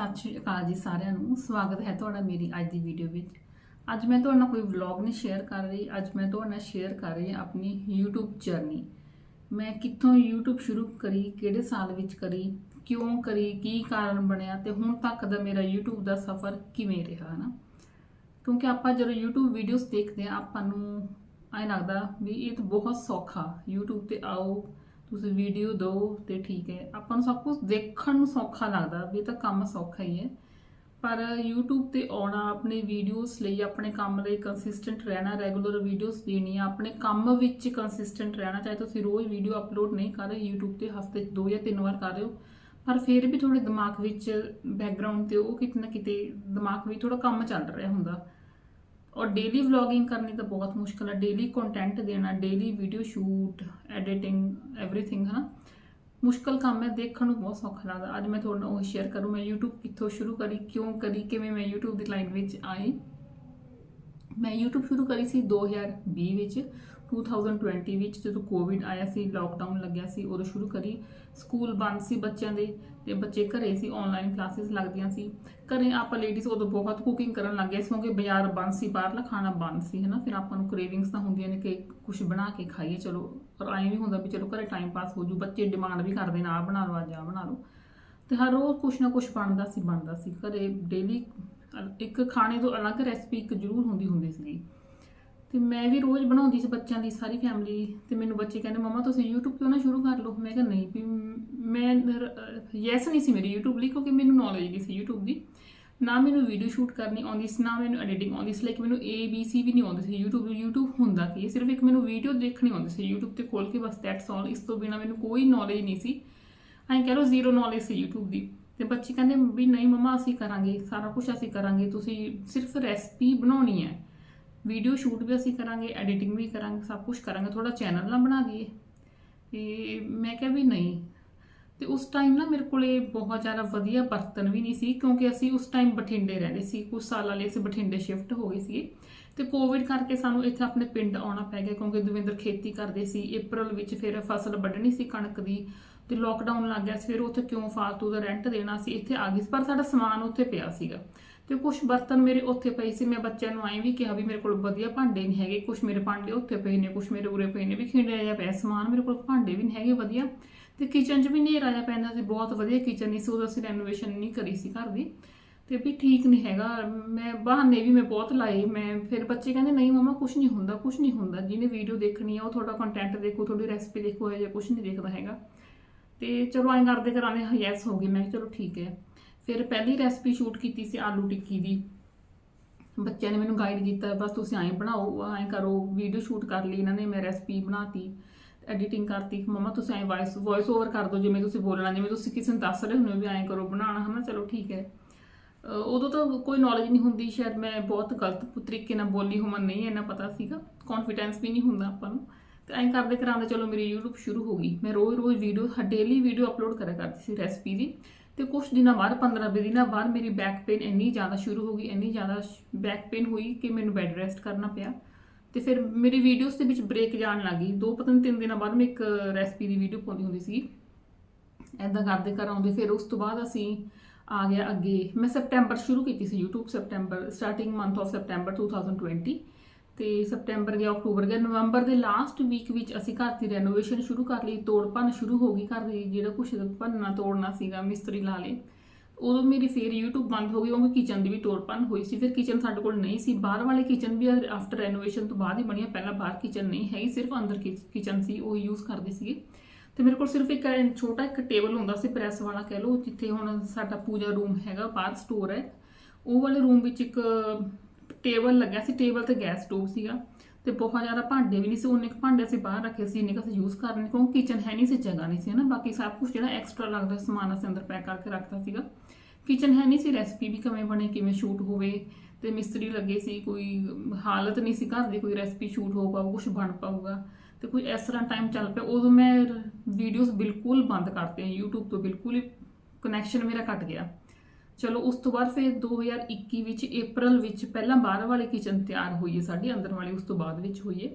ਸਤਿ ਸ਼੍ਰੀ ਅਕਾਲ ਜੀ ਸਾਰਿਆਂ ਨੂੰ। ਸਵਾਗਤ ਹੈ ਤੁਹਾਡਾ ਮੇਰੀ ਅੱਜ ਦੀ ਵੀਡੀਓ ਵਿੱਚ। ਅੱਜ ਮੈਂ ਤੁਹਾਡੇ ਨਾਲ ਕੋਈ ਵਲੌਗ ਨਹੀਂ ਸ਼ੇਅਰ ਕਰ ਰਹੀ। ਅੱਜ ਮੈਂ ਤੁਹਾਡੇ ਨਾਲ ਸ਼ੇਅਰ ਕਰ ਰਹੀ ਹਾਂ ਆਪਣੀ YouTube ਜਰਨੀ ਮੈਂ ਕਿੱਥੋਂ YouTube ਸ਼ੁਰੂ ਕਰੀ, ਕਿਹੜੇ ਸਾਲ ਵਿੱਚ ਕਰੀ, ਕਿਉਂ ਕਰੀ, ਕੀ ਕਾਰਨ ਬਣਿਆ ਤੇ ਹੁਣ ਤੱਕ ਦਾ ਮੇਰਾ YouTube ਦਾ ਸਫ਼ਰ ਕਿਵੇਂ ਰਿਹਾ ਨਾ ਕਿਉਂਕਿ ਆਪਾਂ ਜਦੋਂ YouTube ਵੀਡੀਓਜ਼ ਦੇਖਦੇ ਆ ਆਪਾਂ ਨੂੰ ਐਂ ਲੱਗਦਾ ਵੀ ਇਹ ਤਾਂ ਬਹੁਤ ਸੌਖਾ। YouTube ਤੇ ਆਓ ਤੁਸੀਂ ਵੀਡੀਓ ਦਿਓ ਤੇ ਠੀਕ ਹੈ। ਆਪਾਂ ਨੂੰ ਸਭ ਕੁਝ ਦੇਖਣ ਨੂੰ ਸੌਖਾ ਲੱਗਦਾ, ਵੀ ਇਹ ਤਾਂ ਕੰਮ ਸੌਖਾ ਹੀ ਹੈ। ਪਰ YouTube ਤੇ ਆਉਣਾ, ਆਪਣੇ ਵੀਡੀਓਜ਼ ਲਈ ਆਪਣੇ ਕੰਮ ਲਈ ਕੰਸਿਸਟੈਂਟ ਰਹਿਣਾ ਰੈਗੂਲਰ ਵੀਡੀਓਜ਼ ਦੇਣੀਆਂ, ਆਪਣੇ ਕੰਮ ਵਿੱਚ ਕੰਸਿਸਟੈਂਟ ਰਹਿਣਾ, ਚਾਹੇ ਤੁਸੀਂ ਰੋਜ਼ ਵੀਡੀਓ ਅਪਲੋਡ ਨਹੀਂ ਕਰ ਰਹੇ, YouTube ਤੇ ਹਫ਼ਤੇ 'ਚ ਦੋ ਜਾਂ ਤਿੰਨ ਵਾਰ ਕਰ ਰਹੇ ਹੋ, ਪਰ ਫਿਰ ਵੀ ਤੁਹਾਡੇ ਦਿਮਾਗ ਵਿੱਚ ਬੈਕਗ੍ਰਾਉਂਡ ਤੇ ਉਹ ਕਿਤੇ ਨਾ ਕਿਤੇ ਦਿਮਾਗ ਵਿੱਚ ਥੋੜਾ ਕੰਮ ਚੱਲ ਰਿਹਾ ਹੁੰਦਾ। ਔਰ ਡੇਲੀ ਵਲੌਗਿੰਗ ਕਰਨੀ ਤਾਂ ਬਹੁਤ ਮੁਸ਼ਕਲ ਹੈ ਡੇਲੀ ਕੰਟੈਂਟ ਦੇਣਾ daily video shoot editing everything ਹਨਾ? ਮੁਸ਼ਕਲ ਕੰਮ ਹੈ, ਦੇਖਣ ਨੂੰ ਬਹੁਤ ਸੌਖਾ ਲੱਗਦਾ। ਅੱਜ ਮੈਂ ਤੁਹਾਡੇ ਨਾਲ ਉਹ ਸ਼ੇਅਰ ਕਰੂੰ, ਮੈਂ YouTube ਕਿੱਥੋਂ ਸ਼ੁਰੂ ਕਰੀ, ਕਿਉਂ ਕਰੀ, ਕਿਵੇਂ ਮੈਂ YouTube ਦੀ ਲਾਈਨ ਵਿੱਚ ਆਈ? ਮੈਂ YouTube ਸ਼ੁਰੂ ਕਰੀ ਸੀ 2020 ਵਿੱਚ। 2020 ਵਿੱਚ ਜਦੋਂ ਕੋਵਿਡ ਆਇਆ ਸੀ ਲੋਕਡਾਊਨ ਲੱਗਿਆ ਸੀ, ਉਦੋਂ ਸ਼ੁਰੂ ਕਰੀ। ਸਕੂਲ ਬੰਦ ਸੀ ਬੱਚਿਆਂ ਦੇ ਤੇ ਬੱਚੇ ਘਰੇ ਸੀ ਆਨਲਾਈਨ ਕਲਾਸਿਸ ਲੱਗਦੀਆਂ ਸੀ। ਘਰੇ ਆਪਾਂ ਲੇਡੀਜ਼ ਉਦੋਂ ਬਹੁਤ ਕੁਕਿੰਗ ਕਰਨ ਲੱਗ ਗਏ ਸੀ, ਕਿਉਂਕਿ ਬਾਜ਼ਾਰ ਬੰਦ ਸੀ, ਬਾਹਰਲਾ ਖਾਣਾ ਬੰਦ ਸੀ, ਹਨਾ। ਫਿਰ ਆਪਾਂ ਨੂੰ ਕ੍ਰੇਵਿੰਗਸ ਤਾਂ ਹੁੰਦੀਆਂ ਨੇ ਕਿ ਕੁਝ ਬਣਾ ਕੇ ਖਾਈਏ, ਚਲੋ। ਪਰ ਐਂ ਵੀ ਹੁੰਦਾ ਵੀ ਚਲੋ ਘਰੇ ਟਾਈਮ ਪਾਸ ਹੋ ਜੂ, ਬੱਚੇ ਡਿਮਾਂਡ ਵੀ ਕਰਦੇ ਨੇ, ਆਹ ਬਣਾ ਲਓ ਅੱਜ ਆਹ ਬਣਾ ਲਓ। ਤੇ ਹਰ ਰੋਜ਼ ਕੁਛ ਨਾ ਕੁਛ ਬਣਦਾ ਸੀ ਬਣਦਾ ਸੀ। ਘਰੇ ਡੇਲੀ ਇੱਕ ਖਾਣੇ ਤੋਂ ਅਲੱਗ ਰੈਸਪੀ ਇੱਕ ਜ਼ਰੂਰ ਹੁੰਦੀ ਹੁੰਦੀ ਸੀ ਤੇ ਮੈਂ ਵੀ ਰੋਜ਼ ਬਣਾਉਂਦੀ ਸੀ ਬੱਚਿਆਂ ਦੀ ਸਾਰੀ ਫੈਮਿਲੀ ਤੇ ਮੈਨੂੰ ਬੱਚੇ ਕਹਿੰਦੇ, ਮਮਾ, ਤੁਸੀਂ YouTube ਕਿਉਂ ਨਾ ਸ਼ੁਰੂ ਕਰ ਲਓ? ਮੈਂ ਕਿਹਾ, ਨਹੀਂ, ਵੀ ਮੈਂ ਯੈਸ ਨਹੀਂ ਸੀ ਮੇਰੀ YouTube ਲਈ, ਕਿਉਂਕਿ ਮੈਨੂੰ ਨੌਲੇਜ ਨਹੀਂ ਸੀ YouTube ਦੀ। ਨਾ ਮੈਨੂੰ ਵੀਡੀਓ ਸ਼ੂਟ ਕਰਨੀ ਆਉਂਦੀ ਸੀ, ਨਾ ਮੈਨੂੰ ਐਡੀਟਿੰਗ ਆਉਂਦੀ ਸੀ ਲਾਈਕ ਮੈਨੂੰ A, B, C ਵੀ ਨਹੀਂ ਆਉਂਦੀ ਸੀ। YouTube YouTube ਹੁੰਦਾ ਕੀ ਹੈ? ਸਿਰਫ ਇੱਕ ਮੈਨੂੰ ਵੀਡੀਓ ਦੇਖਣੀ ਆਉਂਦੀ ਸੀ YouTube ਤੇ ਖੋਲ ਕੇ ਬਸ ਦੈਟਸ ਆਲ ਇਸ ਤੋਂ ਬਿਨਾ ਮੈਨੂੰ ਕੋਈ ਨੌਲੇਜ ਨਹੀਂ ਸੀ। ਐਂ ਕਹਿ ਲਓ ਜ਼ੀਰੋ ਨੌਲੇਜ ਸੀ YouTube ਦੀ। ਤੇ ਬੱਚੇ ਕਹਿੰਦੇ ਵੀ, ਨਹੀਂ ਮਮਾ, ਅਸੀਂ ਕਰਾਂਗੇ, ਸਾਰਾ ਕੁਝ ਅਸੀਂ ਕਰਾਂਗੇ। ਤੁਸੀਂ ਸਿਰਫ ਰੈਸਪੀ ਬਣਾਉਣੀ ਹੈ। ਵੀਡੀਓ ਸ਼ੂਟ ਵੀ ਅਸੀਂ ਕਰਾਂਗੇ, ਐਡੀਟਿੰਗ ਵੀ ਕਰਾਂਗੇ, ਸਭ ਕੁਝ ਕਰਾਂਗੇ ਥੋੜਾ ਚੈਨਲ ਨਾ ਬਣਾ ਦਈਏ। ਤੇ ਮੈਂ ਕਿਹਾ ਵੀ ਨਹੀਂ। ਤੇ ਉਸ ਟਾਈਮ ਨਾ ਮੇਰੇ ਕੋਲੇ ਬਹੁਤ ਜ਼ਿਆਦਾ ਵਧੀਆ ਬਰਤਨ ਵੀ ਨਹੀਂ ਸੀ, ਕਿਉਂਕਿ ਅਸੀਂ ਉਸ ਟਾਈਮ ਬਠਿੰਡੇ ਰਹਿੰਦੇ ਸੀ ਕੁਝ ਸਾਲਾਂ ਲਈ ਅਸੀਂ ਬਠਿੰਡੇ ਸ਼ਿਫਟ ਹੋ ਗਏ ਸੀ ਤੇ ਕੋਵਿਡ ਕਰਕੇ ਸਾਨੂੰ ਇੱਥੇ ਆਪਣੇ ਪਿੰਡ ਆਉਣਾ ਪੈ ਗਿਆ, ਕਿਉਂਕਿ ਦਵਿੰਦਰ ਖੇਤੀ ਕਰਦੇ ਸੀ, April ਵਿੱਚ ਫਿਰ ਫਸਲ ਵੱਢਣੀ ਸੀ ਕਣਕ ਦੀ, ਤੇ ਲੋਕਡਾਊਨ ਲੱਗ ਗਿਆ ਸੀ, ਫਿਰ ਉੱਥੇ ਕਿਉਂ ਫਾਲਤੂ ਦਾ ਰੈਂਟ ਦੇਣਾ ਸੀ, ਇੱਥੇ ਆ ਗਏ ਸੀ, ਪਰ ਸਾਡਾ ਸਮਾਨ ਉੱਥੇ ਪਿਆ ਸੀਗਾ। ਤੇ ਕੁਝ ਬਰਤਨ ਮੇਰੇ ਉੱਥੇ ਪਏ ਸੀ, ਮੈਂ ਬੱਚਿਆਂ ਨੂੰ ਐਂ ਵੀ ਕਿਹਾ ਵੀ ਮੇਰੇ ਕੋਲ ਵਧੀਆ ਭਾਂਡੇ ਨਹੀਂ ਹੈਗੇ ਕੁਝ ਮੇਰੇ ਭਾਂਡੇ ਉੱਥੇ ਪਏ ਨੇ ਕੁਝ ਮੇਰੇ ਉਰੇ ਪਏ ਨੇ, ਵੀ ਖਿੰਡਿਆ ਜਿਹਾ ਪਿਆ, ਸਮਾਨ ਮੇਰੇ ਕੋਲ ਭਾਂਡੇ ਵੀ ਨਹੀਂ ਹੈਗੇ ਵਧੀਆ। ਤੇ ਕਿਚਨ 'ਚ ਵੀ ਹਨੇਰਾ ਜਿਹਾ ਪੈਂਦਾ ਸੀ, ਬਹੁਤ ਵਧੀਆ ਕਿਚਨ ਨਹੀਂ ਸੀ, ਉਦੋਂ ਅਸੀਂ ਰੈਨੋਵੇਸ਼ਨ ਨਹੀਂ ਕਰੀ ਸੀ ਘਰ ਦੀ। ਤੇ ਵੀ ਠੀਕ ਨਹੀਂ ਹੈਗਾ, ਮੈਂ ਬਹਾਨੇ ਵੀ ਮੈਂ ਬਹੁਤ ਲਾਏ, ਮੈਂ ਫਿਰ ਬੱਚੇ ਕਹਿੰਦੇ, ਨਹੀਂ ਮਮਾ ਕੁਝ ਨਹੀਂ ਹੁੰਦਾ ਕੁਝ ਨਹੀਂ ਹੁੰਦਾ, ਜਿਹਨੇ ਵੀਡੀਓ ਦੇਖਣੀ ਆ, ਉਹ ਤੁਹਾਡਾ ਕੰਟੈਂਟ ਦੇਖੋ, ਤੁਹਾਡੀ ਰੈਸਪੀ ਦੇਖੋ ਜਾਂ ਕੁਝ ਨਹੀਂ ਦੇਖਦਾ ਹੈਗਾ। ਤੇ ਚਲੋ ਐਂ ਕਰਦੇ ਕਰਾਂਦੇ ਯੈਸ ਹੋ ਗਈ। ਮੈਂ ਕਿਹਾ, ਚਲੋ ਠੀਕ ਹੈ। ਫਿਰ ਪਹਿਲੀ ਰੈਸਪੀ ਸ਼ੂਟ ਕੀਤੀ ਸੀ ਆਲੂ ਟਿੱਕੀ ਦੀ। ਬੱਚਿਆਂ ਨੇ ਮੈਨੂੰ ਗਾਈਡ ਕੀਤਾ, ਬਸ ਤੁਸੀਂ ਐਂ ਬਣਾਓ, ਐਂ ਕਰੋ ਵੀਡੀਓ ਸ਼ੂਟ ਕਰ ਲਈ, ਇਹਨਾਂ ਨੇ ਮੈਂ ਰੈਸਪੀ ਬਣਾਤੀ ਐਡੀਟਿੰਗ ਕਰਤੀ, ਮਮਾ ਤੁਸੀਂ ਐਂ ਵਾਇਸ ਵੌਇਸ ਓਵਰ ਕਰ ਦਿਓ, ਜਿਵੇਂ ਤੁਸੀਂ ਬੋਲਣਾ, ਜਿਵੇਂ ਤੁਸੀਂ ਕਿਸੇ ਨੂੰ ਦੱਸ ਰਹੇ ਹੁੰਦੇ ਹੋ ਵੀ ਐਂ ਕਰੋ ਬਣਾਉਣਾ, ਹਨਾ, ਚਲੋ ਠੀਕ ਹੈ। ਉਦੋਂ ਤਾਂ ਕੋਈ ਨੌਲੇਜ ਨਹੀਂ ਹੁੰਦੀ, ਸ਼ਾਇਦ ਮੈਂ ਬਹੁਤ ਗਲਤ ਤਰੀਕੇ ਨਾਲ ਬੋਲੀ ਹੋਵਾਂ, ਨਹੀਂ ਇੰਨਾ ਪਤਾ ਸੀਗਾ ਕੌਨਫੀਡੈਂਸ ਵੀ ਨਹੀਂ ਹੁੰਦਾ ਆਪਾਂ ਨੂੰ। ਤੇ ਐਂ ਕਰਦੇ ਕਰਾਂਦੇ, ਚਲੋ ਮੇਰੀ YouTube ਸ਼ੁਰੂ ਹੋ ਗਈ। ਮੈਂ ਰੋਜ਼ ਰੋਜ਼ ਵੀਡੀਓ ਡੇਲੀ ਵੀਡੀਓ ਅਪਲੋਡ ਕਰਿਆ ਕਰਦੀ ਸੀ ਰੈਸਪੀ ਦੀ। ਤੇ ਕੁਝ ਦਿਨਾਂ ਬਾਅਦ 15-20 ਦਿਨਾਂ ਬਾਅਦ ਮੇਰੀ ਬੈਕ ਪੇਨ ਇੰਨੀ ਜ਼ਿਆਦਾ ਸ਼ੁਰੂ ਹੋ ਗਈ, ਇੰਨੀ ਜ਼ਿਆਦਾ ਬੈਕ ਪੇਨ ਹੋਈ ਕਿ ਮੈਨੂੰ ਬੈੱਡ ਰੈਸਟ ਕਰਨਾ ਪਿਆ। ਤੇ ਫਿਰ ਮੇਰੀ ਵੀਡੀਓਜ਼ ਦੇ ਵਿੱਚ ਬ੍ਰੇਕ ਜਾਣ ਲੱਗੀ ਦੋ ਪਤਾ ਨਹੀਂ ਤਿੰਨ ਦਿਨਾਂ ਬਾਅਦ ਮੈਂ ਇੱਕ ਰੈਸਪੀ ਦੀ ਵੀਡੀਓ ਪਾਉਂਦੀ ਹੁੰਦੀ ਸੀ। ਐਦਾਂ ਕਰਦੇ ਕਰਾਉਂਦੇ ਫਿਰ ਉਸ ਤੋਂ ਬਾਅਦ ਅਸੀਂ ਆ ਗਿਆ ਅੱਗੇ। ਮੈਂ ਸੈਪਟੈਂਬਰ ਸ਼ੁਰੂ ਕੀਤੀ ਸੀ YouTube September starting month of September 2020 ਤੇ ਸਪਟੈਂਬਰ ਗਿਆ ਅਕਤੂਬਰ ਗਿਆ ਨਵੰਬਰ ਦੇ ਲਾਸਟ ਵੀਕ ਵਿੱਚ ਅਸੀਂ ਘਰ ਦੀ ਰੈਨੋਵੇਸ਼ਨ ਸ਼ੁਰੂ ਕਰ ਲਈ, ਤੋੜ ਭੰਨ ਸ਼ੁਰੂ ਹੋ ਗਈ ਘਰ ਦੀ, ਜਿਹੜਾ ਕੁਛ ਭੰਨਣਾ ਤੋੜਨਾ ਸੀਗਾ, ਮਿਸਤਰੀ ਲਾ ਲਏ। ਉਦੋਂ ਮੇਰੀ ਫੇਰ YouTube ਬੰਦ ਹੋ ਗਈ ਕਿਉਂਕਿ ਕਿਚਨ ਦੀ ਵੀ ਤੋੜ ਭੰਨ ਹੋਈ ਸੀ, ਫਿਰ ਕਿਚਨ ਸਾਡੇ ਕੋਲ ਨਹੀਂ ਸੀ। ਬਾਹਰ ਵਾਲੇ ਕਿਚਨ ਵੀ ਆਫਟਰ ਰੈਨੋਵੇਸ਼ਨ ਤੋਂ ਬਾਅਦ ਹੀ ਬਣੀਆਂ, ਪਹਿਲਾਂ ਬਾਹਰ ਕਿਚਨ ਨਹੀਂ ਹੈਗੀ ਸਿਰਫ ਅੰਦਰ ਕਿਚਨ ਸੀ, ਉਹ ਯੂਜ਼ ਕਰਦੇ ਸੀਗੇ। ਤੇ ਮੇਰੇ ਕੋਲ ਸਿਰਫ ਇੱਕ ਛੋਟਾ ਇੱਕ ਟੇਬਲ ਹੁੰਦਾ ਸੀ ਪ੍ਰੈਸ ਵਾਲਾ ਕਹਿ ਲਓ, ਜਿੱਥੇ ਹੁਣ ਸਾਡਾ ਪੂਜਾ ਰੂਮ ਹੈਗਾ, ਬਾਹਰ ਸਟੋਰ ਹੈ। ਉਹ ਵਾਲੇ ਰੂਮ ਵਿੱਚ ਇੱਕ ਟੇਬਲ ਲੱਗਿਆ ਸੀ, ਟੇਬਲ ਤੇ ਗੈਸ ਸਟੋਵ ਸੀਗਾ ਤੇ ਬਹੁਤ ਜ਼ਿਆਦਾ ਭਾਂਡੇ ਵੀ ਨਹੀਂ ਸੀ, ਉਹਨੇ ਕੁ ਭਾਂਡੇ ਅਸੀਂ ਬਾਹਰ ਰੱਖੇ ਸੀ ਇੰਨੇ ਕੁ ਅਸੀਂ ਯੂਜ਼ ਕਰਨੇ ਕਿਉਂਕਿ ਕਿਚਨ ਹੈ ਨਹੀਂ ਸੀ, ਜਗ੍ਹਾ ਨਹੀਂ ਸੀ ਨਾ ਬਾਕੀ ਸਭ ਕੁਝ ਜਿਹੜਾ ਐਕਸਟਰਾ ਲੱਗਦਾ ਸਮਾਨ ਅਸੀਂ ਅੰਦਰ ਪੈਕ ਕਰਕੇ ਰੱਖਤਾ ਸੀਗਾ। ਕਿਚਨ ਹੈ ਨਹੀਂ ਸੀ ਰੈਸਪੀ ਵੀ ਕਿਵੇਂ ਬਣੇ, ਕਿਵੇਂ ਸ਼ੂਟ ਹੋਵੇ, ਤੇ ਮਿਸਤਰੀ ਲੱਗੇ ਸੀ, ਕੋਈ ਹਾਲਤ ਨਹੀਂ ਸੀ ਘਰ ਦੀ, ਕੋਈ ਰੈਸਪੀ ਸ਼ੂਟ ਹੋ ਪਾਊ ਕੁਝ ਬਣ ਪਾਊਗਾ, ਤੇ ਕੋਈ ਇਸ ਤਰ੍ਹਾਂ ਟਾਈਮ ਚੱਲ ਪਿਆ, ਉਦੋਂ ਮੈਂ ਵੀਡੀਓਜ਼ ਬਿਲਕੁਲ ਬੰਦ ਕਰਤੇ YouTube ਤੋਂ ਬਿਲਕੁਲ ਹੀ ਕਨੈਕਸ਼ਨ ਮੇਰਾ ਕੱਟ ਗਿਆ। ਚਲੋ ਉਸ ਤੋਂ ਬਾਅਦ ਫਿਰ 2021 ਵਿੱਚ, April ਵਿੱਚ ਪਹਿਲਾਂ ਬਾਹਰ ਵਾਲੀ ਕਿਚਨ ਤਿਆਰ ਹੋਈ ਹੈ ਸਾਡੀ ਅੰਦਰ ਵਾਲੀ, ਉਸ ਤੋਂ ਬਾਅਦ ਵਿੱਚ ਹੋਈ ਹੈ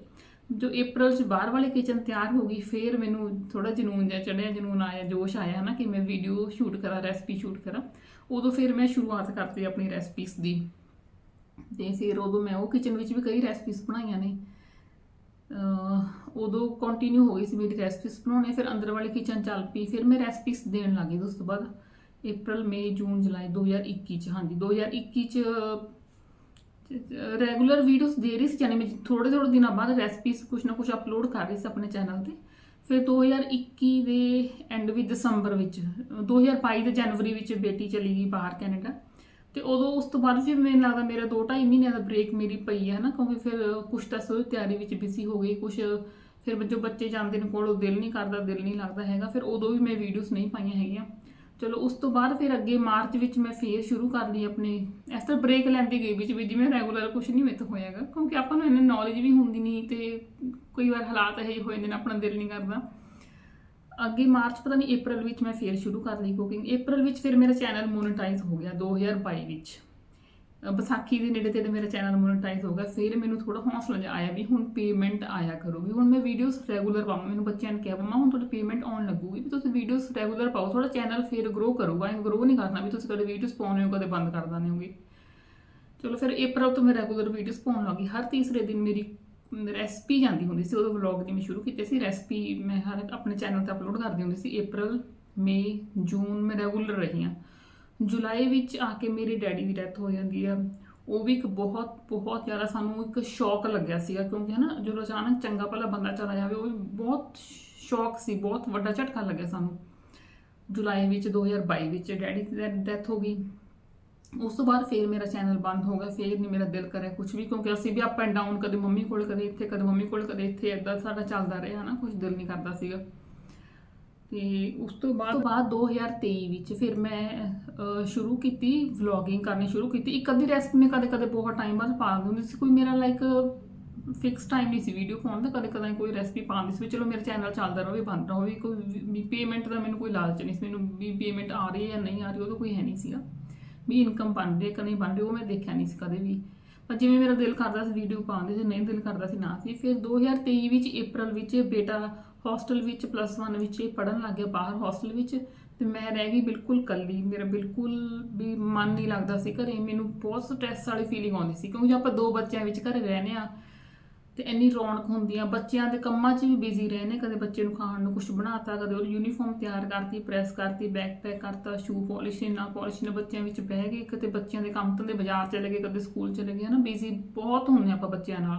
ਜੋ April ਚ ਬਾਹਰ ਵਾਲੀ ਕਿਚਨ ਤਿਆਰ ਹੋ ਗਈ, ਫਿਰ ਮੈਨੂੰ ਥੋੜਾ ਜਨੂਨ ਜਿਹਾ ਚੜਿਆ ਜਨੂਨ ਆਇਆ, ਜੋਸ਼ ਆਇਆ ਨਾ ਕਿ ਮੈਂ ਵੀਡੀਓ ਸ਼ੂਟ ਕਰਾਂ ਰੈਸਪੀ ਸ਼ੂਟ ਕਰਾਂ। ਉਦੋਂ ਫਿਰ ਮੈਂ ਸ਼ੁਰੂਆਤ ਕਰਤੀ ਆਪਣੀ ਰੈਸਪੀਸ ਦੀ। ਤੇ ਫਿਰ ਉਦੋਂ ਮੈਂ ਉਹ ਕਿਚਨ ਵਿੱਚ ਵੀ ਕਈ ਰੈਸਪੀਸ ਬਣਾਈਆਂ ਨੇ। ਉਦੋਂ ਕੰਟੀਨਿਊ ਹੋ ਗਈ ਸੀ ਮੇਰੀ ਰੈਸਪੀਸ ਬਣਾਉਣੇ, ਫਿਰ ਅੰਦਰ ਵਾਲੀ ਕਿਚਨ ਚੱਲ ਪਈ, ਫਿਰ ਮੈਂ ਰੈਸਪੀਸ ਦੇਣ ਲੱਗੀ ਉਸ ਤੋਂ ਬਾਅਦ। ਅਪ੍ਰੈਲ ਮਈ ਜੂਨ ਜੁਲਾਈ 2021 ਚ, ਹਾਂਜੀ 2021 ਚ ਰੈਗੂਲਰ ਵੀਡੀਓਜ਼ ਦੇ ਰਹੀ ਸੀ ਜਾਨੀ ਮੈਂ ਥੋੜੇ ਥੋੜੇ ਦਿਨਾਂ ਬਾਅਦ ਰੈਸਪੀਸ ਕੁਛ ਨਾ ਕੁਛ ਅਪਲੋਡ ਕਰ ਰਹੀ ਸੀ ਆਪਣੇ ਚੈਨਲ ਤੇ। ਫਿਰ 2021 ਦੇ ਐਂਡ ਵਿੱਚ ਦਸੰਬਰ ਵਿੱਚ 2022 ਦੇ ਜਨਵਰੀ ਵਿੱਚ ਬੇਟੀ ਚਲੀ ਗਈ ਬਾਹਰ ਕੈਨੇਡਾ। ਤੇ ਉਦੋਂ ਉਸ ਤੋਂ ਬਾਅਦ ਫਿਰ ਮੈਨੂੰ ਲੱਗਦਾ ਮੇਰਾ 2.5 ਮਹੀਨਿਆਂ ਦਾ ਬ੍ਰੇਕ ਮੇਰੀ ਪਈ ਹੈ ਨਾ ਕਿਉਂਕਿ ਫਿਰ ਕੁਛ ਤਾਂ ਸੋ ਤਿਆਰੀ ਵਿੱਚ ਬਿਜ਼ੀ ਹੋ ਗਈ, ਕੁਛ ਫਿਰ ਜੋ ਬੱਚੇ ਜਾਂਦੇ ਨੇ ਕੋਲ ਉਹ ਦਿਲ ਨਹੀਂ ਕਰਦਾ, ਦਿਲ ਨਹੀਂ ਲੱਗਦਾ ਹੈਗਾ। ਫਿਰ ਉਦੋਂ ਵੀ ਮੈਂ ਵੀਡੀਓਜ਼ ਨਹੀਂ ਪਾਈਆਂ ਹੈਗੀਆਂ। ਚਲੋ ਉਸ ਤੋਂ ਬਾਅਦ ਫਿਰ ਅੱਗੇ ਮਾਰਚ ਵਿੱਚ ਮੈਂ ਫੇਰ ਸ਼ੁਰੂ ਕਰ ਲਈ ਆਪਣੀ। ਇਸ ਤਰ੍ਹਾਂ ਬ੍ਰੇਕ ਲੈਂਦੀ ਗਈ ਵਿੱਚ ਵੀ, ਜਿਵੇਂ ਰੈਗੂਲਰ ਕੁਝ ਨਹੀਂ ਮੇਥ ਹੋਇਆਗਾ ਕਿਉਂਕਿ ਆਪਾਂ ਨੂੰ ਇੰਨੀ ਨੌਲੇਜ ਵੀ ਹੁੰਦੀ ਨਹੀਂ ਤੇ ਕਈ ਵਾਰ ਹਾਲਾਤ ਇਹੋ ਜਿਹੇ ਹੋ ਜਾਂਦੇ ਨੇ, ਆਪਣਾ ਦਿਲ ਨਹੀਂ ਕਰਦਾ। ਅੱਗੇ ਮਾਰਚ ਪਤਾ ਨਹੀਂ April ਵਿੱਚ ਮੈਂ ਫੇਰ ਸ਼ੁਰੂ ਕਰ ਲਈ ਕੁਕਿੰਗ April ਵਿੱਚ ਫਿਰ ਮੇਰਾ ਚੈਨਲ ਮੋਨੇਟਾਈਜ਼ ਹੋ ਗਿਆ 2022 ਵਿੱਚ। ਵਿਸਾਖੀ ਦੇ ਨੇੜੇ ਤੇੜੇ ਮੇਰਾ ਚੈਨਲ ਮੋਨੇਟਾਈਜ਼ ਹੋ ਗਿਆ। ਫਿਰ ਮੈਨੂੰ ਥੋੜਾ ਹੌਸਲਾ ਜਿਹਾ ਆਇਆ ਵੀ ਹੁਣ ਪੇਮੈਂਟ ਆਇਆ ਕਰੂਗੀ ਹੁਣ ਮੈਂ ਵੀਡੀਓਜ਼ ਰੈਗੂਲਰ ਪਾਵਾਂ। ਮੈਨੂੰ ਬੱਚਿਆਂ ਨੇ ਕਿਹਾ, ਮਮਾ, ਹੁਣ ਤੁਹਾਡੀ ਪੇਮੈਂਟ ਆਉਣ ਲੱਗੂਗੀ ਵੀ ਤੁਸੀਂ ਵੀਡੀਓਜ਼ ਰੈਗੂਲਰ ਪਾਓ। ਥੋੜਾ ਚੈਨਲ ਫਿਰ ਗਰੋ ਕਰੂਗਾ। ਇਹ ਗਰੋ ਨਹੀਂ ਕਰਨਾ ਵੀ ਤੁਸੀਂ ਕਦੇ ਵੀਡੀਓਜ਼ ਪਾਉਣੇ ਹੋ, ਕਦੇ ਬੰਦ ਕਰ ਦਿੰਦੇ ਹੋਗੇ। ਚਲੋ ਫਿਰ April ਤੋਂ ਮੈਂ ਰੈਗੂਲਰ ਵੀਡੀਓਜ਼ ਪਾਉਣ ਲੱਗੀ ਹਰ ਤੀਸਰੇ ਦਿਨ ਮੇਰੀ ਰੈਸਪੀ ਜਾਂਦੀ ਹੁੰਦੀ ਸੀ। ਉਦੋਂ ਵਲੌਗ ਮੈਂ ਸ਼ੁਰੂ ਕੀਤੇ ਸੀ। ਰੈਸਪੀ ਮੈਂ ਹਰ ਆਪਣੇ ਚੈਨਲ ਤੇ ਅਪਲੋਡ ਕਰਦੀ ਹੁੰਦੀ ਸੀ। ਅਪ੍ਰੈਲ ਮਈ ਜੂਨ ਮੈਂ ਰੈਗੂਲਰ ਰਹੀ ਹਾਂ। ਜੁਲਾਈ ਵਿੱਚ ਆ ਕੇ ਮੇਰੇ ਡੈਡੀ ਦੀ ਡੈਥ ਹੋ ਜਾਂਦੀ ਆ। ਉਹ ਵੀ ਇੱਕ ਬਹੁਤ ਬਹੁਤ ਜ਼ਿਆਦਾ ਸਾਨੂੰ ਇੱਕ ਸ਼ੌਕ ਲੱਗਿਆ ਸੀਗਾ ਕਿਉਂਕਿ ਹਨਾ ਜਦੋਂ ਅਚਾਨਕ ਚੰਗਾ ਭਲਾ ਬੰਦਾ ਚਲਾ ਜਾਵੇ, ਉਹ ਵੀ ਬਹੁਤ ਸ਼ੌਕ ਸੀ, ਬਹੁਤ ਵੱਡਾ ਝਟਕਾ ਲੱਗਿਆ ਸਾਨੂੰ। ਜੁਲਾਈ ਵਿੱਚ 2022 ਵਿੱਚ ਡੈਡੀ ਦੀ ਡੈਥ ਹੋ ਗਈ। ਉਸ ਤੋਂ ਬਾਅਦ ਫੇਰ ਮੇਰਾ ਚੈਨਲ ਬੰਦ ਹੋ ਗਿਆ, ਫੇਰ ਨਹੀਂ ਮੇਰਾ ਦਿਲ ਕਰਿਆ ਕੁਝ ਵੀ ਕਿਉਂਕਿ ਅਸੀਂ ਵੀ ਅਪ ਐਂਡ ਡਾਊਨ ਕਦੇ ਮੰਮੀ ਕੋਲ, ਕਦੇ ਇੱਥੇ, ਕਦੇ ਮੰਮੀ ਕੋਲ, ਕਦੇ ਇੱਥੇ ਏਦਾਂ ਸਾਡਾ ਚੱਲਦਾ ਰਿਹਾ ਨਾ ਕੁਝ ਦਿਲ ਨਹੀਂ ਕਰਦਾ ਸੀਗਾ। ਤੇ ਉਸ ਤੋਂ ਬਾਅਦ ਤੋਂ ਬਾਅਦ 2023 ਵਿੱਚ ਫਿਰ ਮੈਂ ਸ਼ੁਰੂ ਕੀਤੀ ਵਲੌਗਿੰਗ ਕਰਨੀ ਸ਼ੁਰੂ ਕੀਤੀ। ਇੱਕ ਅੱਧੀ ਰੈਸਪੀ ਮੈਂ ਕਦੇ ਕਦੇ ਬਹੁਤ ਟਾਈਮ ਬਾਅਦ ਪਾ ਦਿੰਦੀ ਸੀ। ਕੋਈ ਮੇਰਾ ਲਾਈਕ ਫਿਕਸ ਟਾਈਮ ਨਹੀਂ ਸੀ ਵੀਡੀਓ ਪਾਉਣ ਦਾ। ਕਦੇ ਕਦੇ ਕੋਈ ਰੈਸਪੀ ਪਾਉਂਦੀ ਸੀ ਵੀ ਚਲੋ ਮੇਰਾ ਚੈਨਲ ਚੱਲਦਾ ਰਹੇ, ਬੰਦ ਰਹੇ। ਕੋਈ ਪੇਮੈਂਟ ਦਾ ਮੈਨੂੰ ਕੋਈ ਲਾਲਚ ਨਹੀਂ ਸੀ। ਮੈਨੂੰ ਵੀ ਪੇਮੈਂਟ ਆ ਰਹੀ ਹੈ ਜਾਂ ਨਹੀਂ ਆ ਰਹੀ, ਉਹਦਾ ਕੋਈ ਹੈ ਨਹੀਂ ਸੀਗਾ। ਵੀ ਇਨਕਮ ਬਣ ਰਹੀ ਹੈ ਕਿ ਨਹੀਂ ਬਣ ਰਹੀ, ਉਹ ਮੈਂ ਦੇਖਿਆ ਨਹੀਂ ਸੀ ਕਦੇ ਵੀ। ਪਰ ਜਿਵੇਂ ਮੇਰਾ ਦਿਲ ਕਰਦਾ ਸੀ ਵੀਡੀਓ ਪਾਉਂਦੇ ਦੀ ਨਹੀਂ ਦਿਲ ਕਰਦਾ ਸੀ ਨਾ ਸੀ। ਫਿਰ 2023 ਵਿੱਚ, April ਵਿੱਚ ਬੇਟਾ ਹੋਸਟਲ ਵਿੱਚ ਪਲੱਸ 1 ਵਿੱਚ ਇਹ ਪੜਨ ਲੱਗ ਗਿਆ ਬਾਹਰ ਹੋਸਟਲ ਵਿੱਚ ਤੇ ਮੈਂ ਰਹਿ ਗਈ ਬਿਲਕੁਲ ਕੱਲੀ ਮੇਰਾ ਬਿਲਕੁਲ ਵੀ ਮਨ ਨਹੀਂ ਲੱਗਦਾ ਸੀ ਘਰੇ। ਮੈਨੂੰ ਬਹੁਤ ਸਟ੍ਰੈਸ ਵਾਲੀ ਫੀਲਿੰਗ ਆਉਂਦੀ ਸੀ ਕਿਉਂਕਿ ਆਪਾਂ ਦੋ ਬੱਚਿਆਂ ਵਿੱਚ ਘਰੇ ਰਹਿੰਦੇ ਆ ਤੇ ਇੰਨੀ ਰੌਣਕ ਹੁੰਦੀ ਆ। ਬੱਚਿਆਂ ਦੇ ਕੰਮਾਂ 'ਚ ਵੀ ਬਿਜ਼ੀ ਰਹਿੰਦੇ ਕਦੇ ਬੱਚੇ ਨੂੰ ਖਾਣ ਨੂੰ ਕੁਝ ਬਣਾਤਾ, ਕਦੇ ਉਹ ਯੂਨੀਫਾਰਮ ਤਿਆਰ ਕਰਤੀ ਪ੍ਰੈਸ ਕਰਤੀ ਬੈਗ ਪੈਕ ਕਰਤਾ ਸ਼ੂ ਪਾਲਿਸ਼ ਨਾ ਪਾਲਿਸ਼ ਨਾ ਬੱਚਿਆਂ ਵਿੱਚ ਬਹਿ ਗਏ। ਕਦੇ ਬੱਚਿਆਂ ਦੇ ਕੰਮ ਧੰਦੇ ਬਾਜ਼ਾਰ ਚਲੇ ਗਏ ਕਦੇ ਸਕੂਲ ਚਲੇ ਗਏ। ਨਾ ਬਿਜ਼ੀ ਬਹੁਤ ਹੁੰਦੇ ਆਪਾਂ ਬੱਚਿਆਂ ਨਾਲ।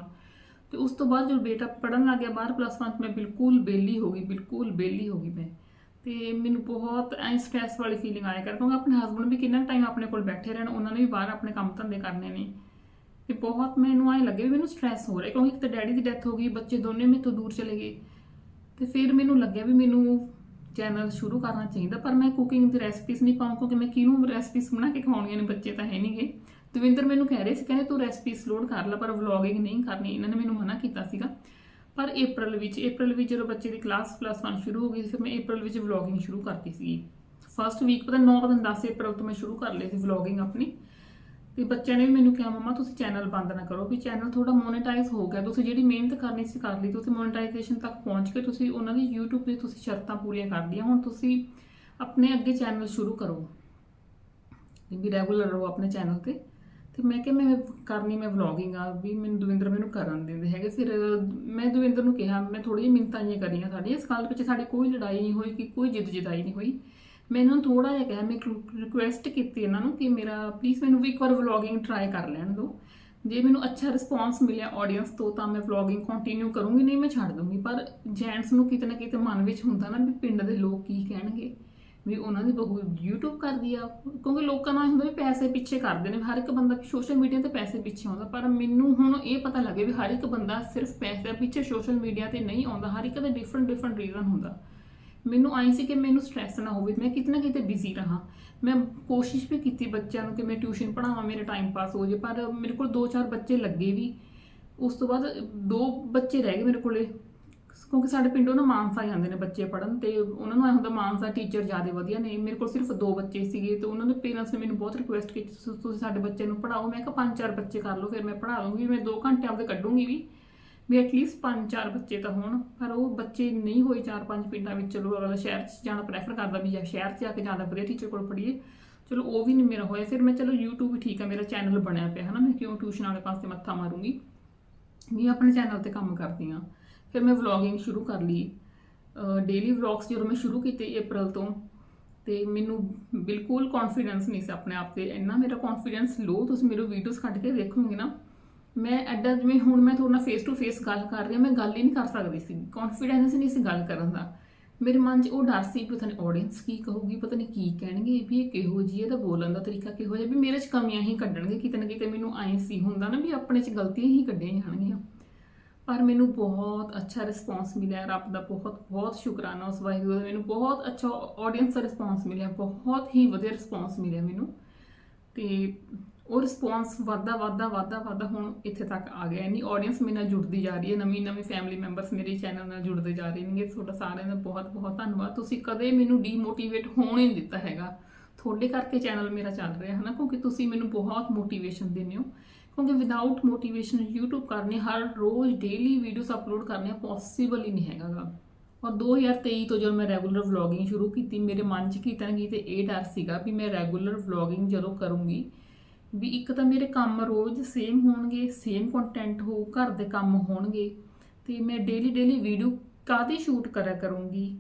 ਤੇ ਉਸ ਤੋਂ ਬਾਅਦ ਜਦੋਂ ਬੇਟਾ ਪੜਨ ਲੱਗ ਗਿਆ ਬਾਹਰ ਪਲੱਸ 1 ਮੈਂ ਬਿਲਕੁਲ ਬੇਲੀ ਹੋ ਗਈ, ਬਿਲਕੁਲ ਬੇਲੀ ਹੋ ਗਈ ਮੈਂ। ਤੇ ਮੈਨੂੰ ਬਹੁਤ ਐ ਸਟ੍ਰੈਸ ਵਾਲੀ ਫੀਲਿੰਗ ਆਇਆ ਕਰ ਕਿਉਂਕਿ ਆਪਣੇ ਹਸਬੰਡ ਵੀ ਕਿੰਨਾ ਟਾਈਮ ਆਪਣੇ ਕੋਲ ਬੈਠੇ ਰਹਿਣ, ਉਹਨਾਂ ਨੇ ਵੀ ਬਾਹਰ ਆਪਣੇ ਕੰਮ ਧੰਦੇ ਕਰਨੇ ਨੇ। ਤੇ ਬਹੁਤ ਮੈਨੂੰ ਐ ਲੱਗੇ ਵੀ ਮੈਨੂੰ ਸਟ੍ਰੈਸ ਹੋ ਰਿਹਾ, ਕਿਉਂਕਿ ਇੱਕ ਤਾਂ ਡੈਡੀ ਦੀ ਡੈਥ ਹੋ ਗਈ, ਬੱਚੇ ਦੋਨੇ ਮੇਰੇ ਤੋਂ ਦੂਰ ਚਲੇ ਗਏ। ਤੇ ਫਿਰ ਮੈਨੂੰ ਲੱਗਿਆ ਵੀ ਮੈਨੂੰ ਚੈਨਲ ਸ਼ੁਰੂ ਕਰਨਾ ਚਾਹੀਦਾ, ਪਰ ਮੈਂ ਕੁਕਿੰਗ ਦੀ ਰੈਸਪੀਜ਼ ਨਹੀਂ ਪਾਉਂ ਕਿਉਂਕਿ ਮੈਂ ਕਿਹਨੂੰ ਰੈਸਪੀਜ਼ ਬਣਾ ਕੇ ਖਵਾਉਣੀਆਂ ਨੇ ਬੱਚੇ ਤਾਂ ਹੈ ਨਹੀਂਗੇ। ਦਵਿੰਦਰ ਮੈਨੂੰ ਕਹਿ ਰਹੇ ਸੀ, ਕਹਿੰਦੇ ਤੂੰ ਰੈਸਪੀਜ਼ ਲੋਡ ਕਰ ਲੈ, ਪਰ ਵਲੌਗਿੰਗ ਨਹੀਂ ਕਰਨੀ, ਇਹਨਾਂ ਨੇ ਮੈਨੂੰ ਮਨਾ ਕੀਤਾ ਸੀਗਾ। ਪਰ April ਵਿੱਚ April ਵਿੱਚ ਜਦੋਂ ਬੱਚੇ ਦੀ ਕਲਾਸ ਪਲੱਸ 1 ਸ਼ੁਰੂ ਹੋ ਗਈ ਸੀ ਫਿਰ ਮੈਂ April ਵਿੱਚ ਵਲੌਗਿੰਗ ਸ਼ੁਰੂ ਕਰਤੀ ਸੀ ਫਸਟ ਵੀਕ ਪਤਾ 9 ਪਤਾ 10 April ਤੋਂ ਮੈਂ ਸ਼ੁਰੂ ਕਰ ਲਈ ਸੀ ਵਲੌਗਿੰਗ ਆਪਣੀ। ਤੇ ਬੱਚਿਆਂ ਨੇ ਵੀ ਮੈਨੂੰ ਕਿਹਾ, ਮਮਾ, ਤੁਸੀਂ ਚੈਨਲ ਬੰਦ ਨਾ ਕਰੋ, ਵੀ ਚੈਨਲ ਥੋੜਾ ਮੋਨੇਟਾਈਜ਼ ਹੋ ਗਿਆ, ਤੁਸੀਂ ਜਿਹੜੀ ਮਿਹਨਤ ਕਰਨੀ ਸੀ ਕਰ ਲਈ, ਤੁਸੀਂ ਮੋਨੇਟਾਈਜੇਸ਼ਨ ਤੱਕ ਪਹੁੰਚ ਕੇ ਤੁਸੀਂ ਉਹਨਾਂ ਦੀ YouTube ਤੇ ਤੁਸੀਂ ਸ਼ਰਤਾਂ ਪੂਰੀਆਂ ਕਰ ਲਈਆਂ, ਹੁਣ ਤੁਸੀਂ ਆਪਣੇ ਅੱਗੇ ਚੈਨਲ ਸ਼ੁਰੂ ਕਰੋ। ਵੀ ਰੈਗੂਲਰ ਰਹੋ ਆਪਣੇ ਚੈਨਲ ਤੇ। ਤੇ ਮੈਂ ਕਿਹਾ, ਮੈਂ ਕਰਨੀ, ਮੈਂ ਵਲੌਗਿੰਗ ਆ, ਵੀ ਮੈਨੂੰ ਦਵਿੰਦਰ ਮੈਨੂੰ ਕਰਨ ਦਿੰਦੇ ਹੈਗੇ। ਫਿਰ ਮੈਂ ਦਵਿੰਦਰ ਨੂੰ ਕਿਹਾ, ਮੈਂ ਥੋੜੀ ਜਿਹੀ ਮਿੰਤਾਂ ਜਿਹੀਆਂ ਕਰੀਆਂ ਸਾਡੀਆਂ ਇਸ ਗੱਲ ਪਿੱਛੇ ਸਾਡੀ ਕੋਈ ਲੜਾਈ ਨਹੀਂ ਹੋਈ ਕਿ ਕੋਈ ਜਿੱਦ ਜਿਦਾਈ ਨਹੀਂ ਹੋਈ। ਮੈਂ ਇਹਨਾਂ ਨੂੰ ਥੋੜਾ ਜਿਹਾ ਕਿਹਾ, ਮੈਂ ਰਿਕੁਐਸਟ ਕੀਤੀ ਇਹਨਾਂ ਨੂੰ ਕਿ ਮੇਰਾ ਪਲੀਜ਼ ਮੈਨੂੰ ਵੀ ਇੱਕ ਵਾਰ ਵਲੌਗਿੰਗ ਟਰਾਈ ਕਰ ਲੈਣ ਦਿਓ। ਜੇ ਮੈਨੂੰ ਅੱਛਾ ਰਿਸਪੌਂਸ ਮਿਲਿਆ ਆਡੀਅנס ਤੋਂ, ਤਾਂ ਮੈਂ ਵਲੌਗਿੰਗ ਕੰਟੀਨਿਊ ਕਰੂੰਗੀ, ਨਹੀਂ ਮੈਂ ਛੱਡ ਦੂੰਗੀ ਪਰ ਜੈਂਟਸ ਨੂੰ ਕਿਤੇ ਨਾ ਕਿਤੇ ਮਨ ਵਿੱਚ ਹੁੰਦਾ ਨਾ ਵੀ ਪਿੰਡ ਦੇ ਲੋਕ ਕੀ ਕਹਿਣਗੇ, ਵੀ ਉਹਨਾਂ ਦੀ ਬਹੂ YouTube ਕਰਦੀ ਆ। ਕਿਉਂਕਿ ਲੋਕਾਂ ਨਾਲ ਹੁੰਦਾ ਵੀ ਪੈਸੇ ਪਿੱਛੇ ਕਰਦੇ ਨੇ ਹਰ ਇੱਕ ਬੰਦਾ ਸੋਸ਼ਲ ਮੀਡੀਆ ਤੇ ਪੈਸੇ ਪਿੱਛੇ ਆਉਂਦਾ। ਪਰ ਮੈਨੂੰ ਹੁਣ ਇਹ ਪਤਾ ਲੱਗੇ ਵੀ ਹਰ ਇੱਕ ਬੰਦਾ ਸਿਰਫ ਪੈਸੇ ਪਿੱਛੇ ਸੋਸ਼ਲ ਮੀਡੀਆ ਤੇ ਨਹੀਂ ਆਉਂਦਾ, ਹਰ ਇੱਕ ਦਾ ਡਿਫਰੈਂਟ ਡਿਫਰੈਂਟ ਰੀਜ਼ਨ ਹੁੰਦਾ। ਮੈਨੂੰ ਆਈ ਸੀ ਕਿ ਮੈਨੂੰ ਸਟ੍ਰੈਸ ਨਾ ਹੋਵੇ, ਮੈਂ ਕਿਤੇ ਨਾ ਕਿਤੇ ਬਿਜ਼ੀ ਰਹਾ। ਮੈਂ ਕੋਸ਼ਿਸ਼ ਵੀ ਕੀਤੀ ਬੱਚਿਆਂ ਨੂੰ ਕਿ ਮੈਂ ਟਿਊਸ਼ਨ ਪੜ੍ਹਾਵਾਂ, ਮੇਰੇ ਟਾਈਮ ਪਾਸ ਹੋ ਜੇ ਪਰ ਮੇਰੇ ਕੋਲ ਦੋ ਚਾਰ ਬੱਚੇ ਲੱਗੇ ਵੀ। ਉਸ ਤੋਂ ਬਾਅਦ ਦੋ ਬੱਚੇ ਰਹਿ ਗਏ ਮੇਰੇ ਕੋਲੇ, ਕਿਉਂਕਿ ਸਾਡੇ ਪਿੰਡੋਂ ਨਾ ਮਾਨਸਾ ਜਾਂਦੇ ਨੇ ਬੱਚੇ ਪੜਨ ਤੇ ਉਹਨਾਂ ਨੂੰ ਐ ਹੁੰਦਾ ਮਾਨਸਾ ਟੀਚਰ ਜ਼ਿਆਦਾ ਵਧੀਆ ਨੇ। ਮੇਰੇ ਕੋਲ ਸਿਰਫ ਦੋ ਬੱਚੇ ਸੀਗੇ ਤੇ ਉਹਨਾਂ ਦੇ ਪੇਰੈਂਟਸ ਨੇ ਮੈਨੂੰ ਬਹੁਤ ਰਿਕੁਐਸਟ ਕੀਤੀ, ਤੁਸੀਂ- ਤੁਸੀਂ ਸਾਡੇ ਬੱਚੇ ਨੂੰ ਪੜਾਓ ਮੈਂ ਕਿਹਾ ਪੰਜ ਚਾਰ ਬੱਚੇ ਕਰ ਲਓ, ਫਿਰ ਮੈਂ ਪੜ੍ਹਾ ਲੂੰਗੀ ਮੈਂ 2 ਘੰਟੇ ਆਪਦੇ ਕੱਢੂੰਗੀ ਵੀ। ਵੀ ਐਟਲੀਸਟ ਪੰਜ ਚਾਰ ਬੱਚੇ ਤਾਂ ਹੋਣ, ਪਰ ਉਹ ਬੱਚੇ ਨਹੀਂ ਹੋਏ ਚਾਰ ਪੰਜ ਪਿੰਡਾਂ ਵਿੱਚ, ਚਲੋ ਅਗਲਾ ਸ਼ਹਿਰ 'ਚ ਜਾਣਾ ਪ੍ਰੈਫਰ ਕਰਦਾ ਵੀ ਜਾਂ ਸ਼ਹਿਰ 'ਚ ਜਾ ਕੇ ਜ਼ਿਆਦਾ ਵਧੀਆ ਟੀਚਰ ਕੋਲ ਪੜ੍ਹੀਏ। ਚਲੋ ਉਹ ਵੀ ਨਹੀਂ ਮੇਰਾ ਹੋਇਆ, ਫਿਰ ਮੈਂ ਚਲੋ YouTube ਠੀਕ ਆ, ਮੇਰਾ ਚੈਨਲ ਬਣਿਆ ਪਿਆ, ਹਨਾ, ਮੈਂ ਕਿਉਂ ਟਿਊਸ਼ਨ ਵਾਲੇ ਪਾਸੇ ਮੱਥਾ ਮਾਰੂੰਗੀ? ਵੀ ਆਪਣੇ ਚੈਨਲ ਤੇ ਕੰਮ ਕਰਦੀ ਆ ਫਿਰ ਮੈਂ ਵਲੌਗਿੰਗ ਸ਼ੁਰੂ ਕਰ ਲਈ। ਡੇਲੀ ਵਲੌਗਸ ਜਦੋਂ ਮੈਂ ਸ਼ੁਰੂ ਕੀਤੇ ਅਪ੍ਰੈਲ ਤੋਂ, ਤੇ ਮੈਨੂੰ ਬਿਲਕੁਲ ਕੌਨਫੀਡੈਂਸ ਨਹੀਂ ਸੀ ਆਪਣੇ ਆਪ ਤੇ। ਇੰਨਾ ਮੇਰਾ ਕੌਨਫੀਡੈਂਸ ਲੋ ਤੁਸੀਂ ਮੇਰੇ ਵੀਡੀਓਜ਼ ਕੱਢ ਕੇ ਦੇਖੋਗੇ ਨਾ ਮੈਂ ਐਡਾ ਜਿਵੇਂ ਹੁਣ ਮੈਂ ਤੁਹਾਡੇ ਨਾਲ ਫੇਸ ਟੂ ਫੇਸ ਗੱਲ ਕਰ ਰਹੀ ਹਾਂ, ਮੈਂ ਗੱਲ ਹੀ ਨਹੀਂ ਕਰ ਸਕਦੀ ਸੀ। ਕੌਨਫੀਡੈਂਸ ਨਹੀਂ ਸੀ ਗੱਲ ਕਰਨ ਦਾ। ਮੇਰੇ ਮਨ 'ਚ ਉਹ ਡਰ ਸੀ ਪਤਾ ਨਹੀਂ ਆਡੀਅנס ਕੀ ਕਹੂਗੀ, ਪਤਾ ਨਹੀਂ ਕੀ ਕਹਿਣਗੇ, ਵੀ ਇਹ ਕਿਹੋ ਜੀ ਹੈ ਤਾਂ ਬੋਲਣ ਦਾ ਤਰੀਕਾ ਕਿਹੋ ਜਿਹਾ, ਵੀ ਮੇਰੇ 'ਚ ਕਮੀਆਂ ਹੀ ਕੱਢਣਗੇ, ਕਿਤੇ ਨਾ ਕਿਤੇ ਮੈਨੂੰ ਐਂ ਸੀ ਹੁੰਦਾ ਨਾ ਵੀ ਆਪਣੇ 'ਚ ਗਲਤੀਆਂ ਹੀ ਕੱਢੀਆਂ ਜਾਣਗੀਆਂ। ਪਰ ਮੈਨੂੰ ਬਹੁਤ ਅੱਛਾ ਰਿਸਪੌਂਸ ਮਿਲਿਆ, ਰੱਬ ਦਾ ਬਹੁਤ ਬਹੁਤ ਸ਼ੁਕਰਾਨਾ ਉਸ ਵਾਹਿਗੁਰੂ ਦਾ, ਮੈਨੂੰ ਬਹੁਤ ਅੱਛਾ ਆਡੀਅנס ਦਾ ਰਿਸਪੌਂਸ ਮਿਲਿਆ, ਬਹੁਤ ਹੀ ਵਧੀਆ ਰਿਸਪੌਂਸ ਮਿਲਿਆ ਮੈਨੂੰ। ਤੇ ਉਹ ਰਿਸਪੌਂਸ ਵੱਧਦਾ ਵੱਧਦਾ ਵੱਧਦਾ ਵੱਧਦਾ ਹੁਣ ਇੱਥੇ ਤੱਕ ਆ ਗਿਆ। ਨਹੀਂ ਆਡੀਅנס ਮੇਰੇ ਨਾਲ ਜੁੜਦੀ ਜਾ ਰਹੀ ਹੈ। ਨਵੀਂ ਨਵੀਂ ਫੈਮਿਲੀ ਮੈਂਬਰਸ ਮੇਰੇ ਚੈਨਲ ਨਾਲ ਜੁੜਦੇ ਜਾ ਰਹੇ ਨੇਗੇ। ਤੁਹਾਡਾ ਸਾਰਿਆਂ ਦਾ ਬਹੁਤ ਬਹੁਤ ਧੰਨਵਾਦ। ਤੁਸੀਂ ਕਦੇ ਮੈਨੂੰ ਡੀਮੋਟੀਵੇਟ ਹੋਣ ਹੀ ਨਹੀਂ ਦਿੱਤਾ ਹੈਗਾ। ਤੁਹਾਡੇ ਕਰਕੇ ਚੈਨਲ ਮੇਰਾ ਚੱਲ ਰਿਹਾ ਹੈ ਨਾ, ਕਿਉਂਕਿ ਤੁਸੀਂ ਮੈਨੂੰ ਬਹੁਤ ਮੋਟੀਵੇਸ਼ਨ ਦਿੰਦੇ ਹੋ। ਕਿਉਂਕਿ ਵਿਦਆਊਟ ਮੋਟੀਵੇਸ਼ਨ YouTube ਕਰਨੇ, ਹਰ ਰੋਜ਼ ਡੇਲੀ ਵੀਡੀਓਜ਼ ਅਪਲੋਡ ਕਰਨੇ ਪੋਸੀਬਲ ਹੀ ਨਹੀਂ ਹੈਗਾ ਗਾ। ਔਰ 2023 ਤੋਂ ਜਦੋਂ ਮੈਂ ਰੈਗੂਲਰ ਵਲੌਗਿੰਗ ਸ਼ੁਰੂ ਕੀਤੀ, ਮੇਰੇ ਮਨ 'ਚ ਕਿਤੇ ਨਾ ਕਿਤੇ ਇਹ ਡਰ ਸੀਗਾ ਵੀ ਮੈਂ ਰੈਗੂਲਰ ਵਲੌਗਿੰਗ ਜਦੋਂ ਕਰੂੰਗੀ ਵੀ ਇੱਕ ਤਾਂ ਮੇਰੇ ਕੰਮ ਰੋਜ਼ ਸੇਮ ਹੋਣਗੇ ਸੇਮ ਕੰਟੈਂਟ ਹੋ, ਘਰ ਦੇ ਕੰਮ ਹੋਣਗੇ ਤੇ ਮੈਂ ਡੇਲੀ ਡੇਲੀ ਵੀਡੀਓ ਕਾਦੀ ਸ਼ੂਟ ਕਰਿਆ ਕਰੂੰਗੀ?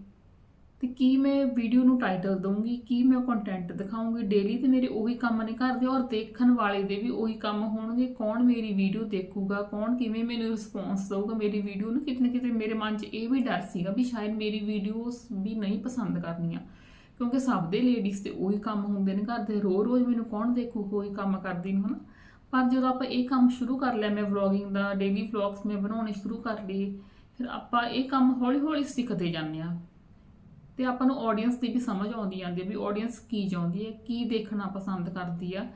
ਤੇ ਕੀ ਮੈਂ ਵੀਡੀਓ ਨੂੰ ਟਾਈਟਲ ਦਊਂਗੀ? ਕੀ ਮੈਂ ਕੰਟੈਂਟ ਦਿਖਾਉਂਗੀ? ਡੇਲੀ ਤੇ ਮੇਰੇ ਉਹੀ ਕੰਮ ਨੇ ਘਰ ਦੇ ਔਰ ਦੇਖਣ ਵਾਲੇ ਦੇ ਵੀ ਉਹੀ ਕੰਮ ਹੋਣਗੇ। ਕੌਣ ਮੇਰੀ ਵੀਡੀਓ ਦੇਖੂਗਾ? ਕੌਣ ਕਿਵੇਂ ਮੈਨੂੰ ਰਿਸਪੌਂਸ ਦਊਗਾ? ਮੇਰੀ ਵੀਡੀਓ ਨੂੰ ਕਿਤੇ ਨਾ ਕਿਤੇ ਮੇਰੇ ਮਨ 'ਚ ਇਹ ਵੀ ਡਰ ਸੀਗਾ ਵੀ ਸ਼ਾਇਦ ਮੇਰੀ ਵੀਡੀਓਜ਼ ਵੀ ਨਹੀਂ ਪਸੰਦ ਕਰਨੀਆਂ। ਕਿਉਂਕਿ ਸਭ ਦੇ ਲੇਡੀਜ਼ ਤੇ ਉਹੀ ਕੰਮ ਹੁੰਦੇ ਨੇ, ਘਰ ਦੇ ਰੋ-ਰੋਜ਼ ਮੈਨੂੰ ਕੌਣ ਦੇਖੂ, ਉਹੀ ਕੰਮ ਕਰਦੀ ਨੂੰ, ਹਨਾ? ਪਰ ਜਦੋਂ ਆਪਾਂ ਇਹ ਕੰਮ ਸ਼ੁਰੂ ਕਰ ਲਿਆ, ਮੈਂ ਵਲੌਗਿੰਗ ਦਾ ਡੇਲੀ ਵਲੌਗਸ ਮੈਂ ਬਣਾਉਣੇ ਸ਼ੁਰੂ ਕਰ ਲਏ, ਫਿਰ ਆਪਾਂ ਇਹ ਕੰਮ ਹੌਲੀ-ਹੌਲੀ ਸਿੱਖਦੇ ਜਾਂਦੇ ਆ ਤੇ ਆਪਾਂ ਨੂੰ ਆਡੀਅנס ਦੀ ਵੀ ਸਮਝ ਆਉਂਦੀ ਜਾਂਦੀ ਹੈ ਵੀ ਆਡੀਅנס ਕੀ ਚਾਹੁੰਦੀ ਹੈ, ਕੀ ਦੇਖਣਾ ਪਸੰਦ ਕਰਦੀ ਆ।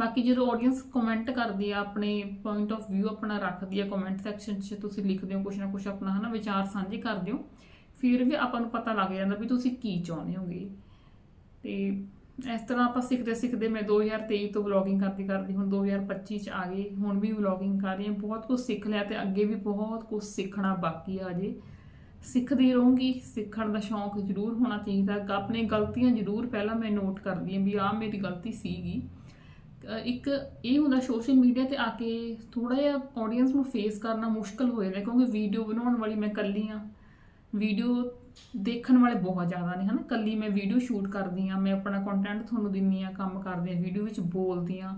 ਬਾਕੀ ਜਦੋਂ ਆਡੀਅנס ਕਮੈਂਟ ਕਰਦੀ ਆ, ਆਪਣੇ ਪੁਆਇੰਟ ਆਫ View ਆਪਣਾ ਰੱਖਦੀ ਆ ਕਮੈਂਟ ਸੈਕਸ਼ਨ 'ਚ ਤੁਸੀਂ ਲਿਖਦੇ ਹੋ ਕੁਛ ਨਾ ਕੁਛ ਆਪਣਾ, ਹਨਾ, ਵਿਚਾਰ ਸਾਂਝੇ ਕਰਦੇ ਹੋ, ਫਿਰ ਵੀ ਆਪਾਂ ਨੂੰ ਪਤਾ ਲੱਗ ਜਾਂਦਾ ਵੀ ਤੁਸੀਂ ਕੀ ਚਾਹੁੰਦੇ ਹੋਗੇ। ਤੇ ਇਸ ਤਰ੍ਹਾਂ ਆਪਾਂ ਸਿੱਖਦੇ ਸਿੱਖਦੇ ਮੈਂ 2023 ਤੋਂ ਵਲੌਗਿੰਗ ਕਰਦੀ ਕਰਦੀ ਹੁਣ 2025 ਚ ਆ ਗਈ, ਹੁਣ ਵੀ ਵਲੌਗਿੰਗ ਕਰ ਰਹੀ ਹਾਂ, ਬਹੁਤ ਕੁਝ ਸਿੱਖ ਲਿਆ ਤੇ ਅੱਗੇ ਵੀ ਬਹੁਤ ਕੁਝ ਸਿੱਖਣਾ ਬਾਕੀ ਆ ਜੇ ਸਿੱਖਦੀ ਰਹੂੰਗੀ, ਸਿੱਖਣ ਦਾ ਸ਼ੌਂਕ ਜ਼ਰੂਰ ਹੋਣਾ ਚਾਹੀਦਾ, ਆਪਣੇ ਗਲਤੀਆਂ ਜ਼ਰੂਰ ਪਹਿਲਾਂ ਮੈਂ ਨੋਟ ਕਰਦੀ ਹਾਂ ਵੀ ਆਹ ਮੇਰੀ ਗਲਤੀ ਸੀਗੀ। ਇੱਕ ਇਹ ਹੁੰਦਾ ਸੋਸ਼ਲ ਮੀਡੀਆ ਤੇ ਆ ਕੇ ਥੋੜਾ ਜਿਹਾ ਆਡੀਅנס ਨੂੰ ਫੇਸ ਕਰਨਾ ਮੁਸ਼ਕਲ ਹੋ ਜਾਂਦਾ ਕਿਉਂਕਿ ਵੀਡੀਓ ਬਣਾਉਣ ਵਾਲੀ ਮੈਂ ਇਕੱਲੀ ਆ ਵੀਡੀਓ ਦੇਖਣ ਵਾਲੇ ਬਹੁਤ ਜ਼ਿਆਦਾ ਨੇ, ਹਨਾ? ਕੱਲੀ ਮੈਂ ਵੀਡੀਓ ਸ਼ੂਟ ਕਰਦੀ ਆ ਮੈਂ ਆਪਣਾ ਕੰਟੈਂਟ ਤੁਹਾਨੂੰ ਦਿੰਨੀ ਆ ਕੰਮ ਕਰਦੀ ਆ ਵੀਡੀਓ ਵਿੱਚ ਬੋਲਦੀ ਆ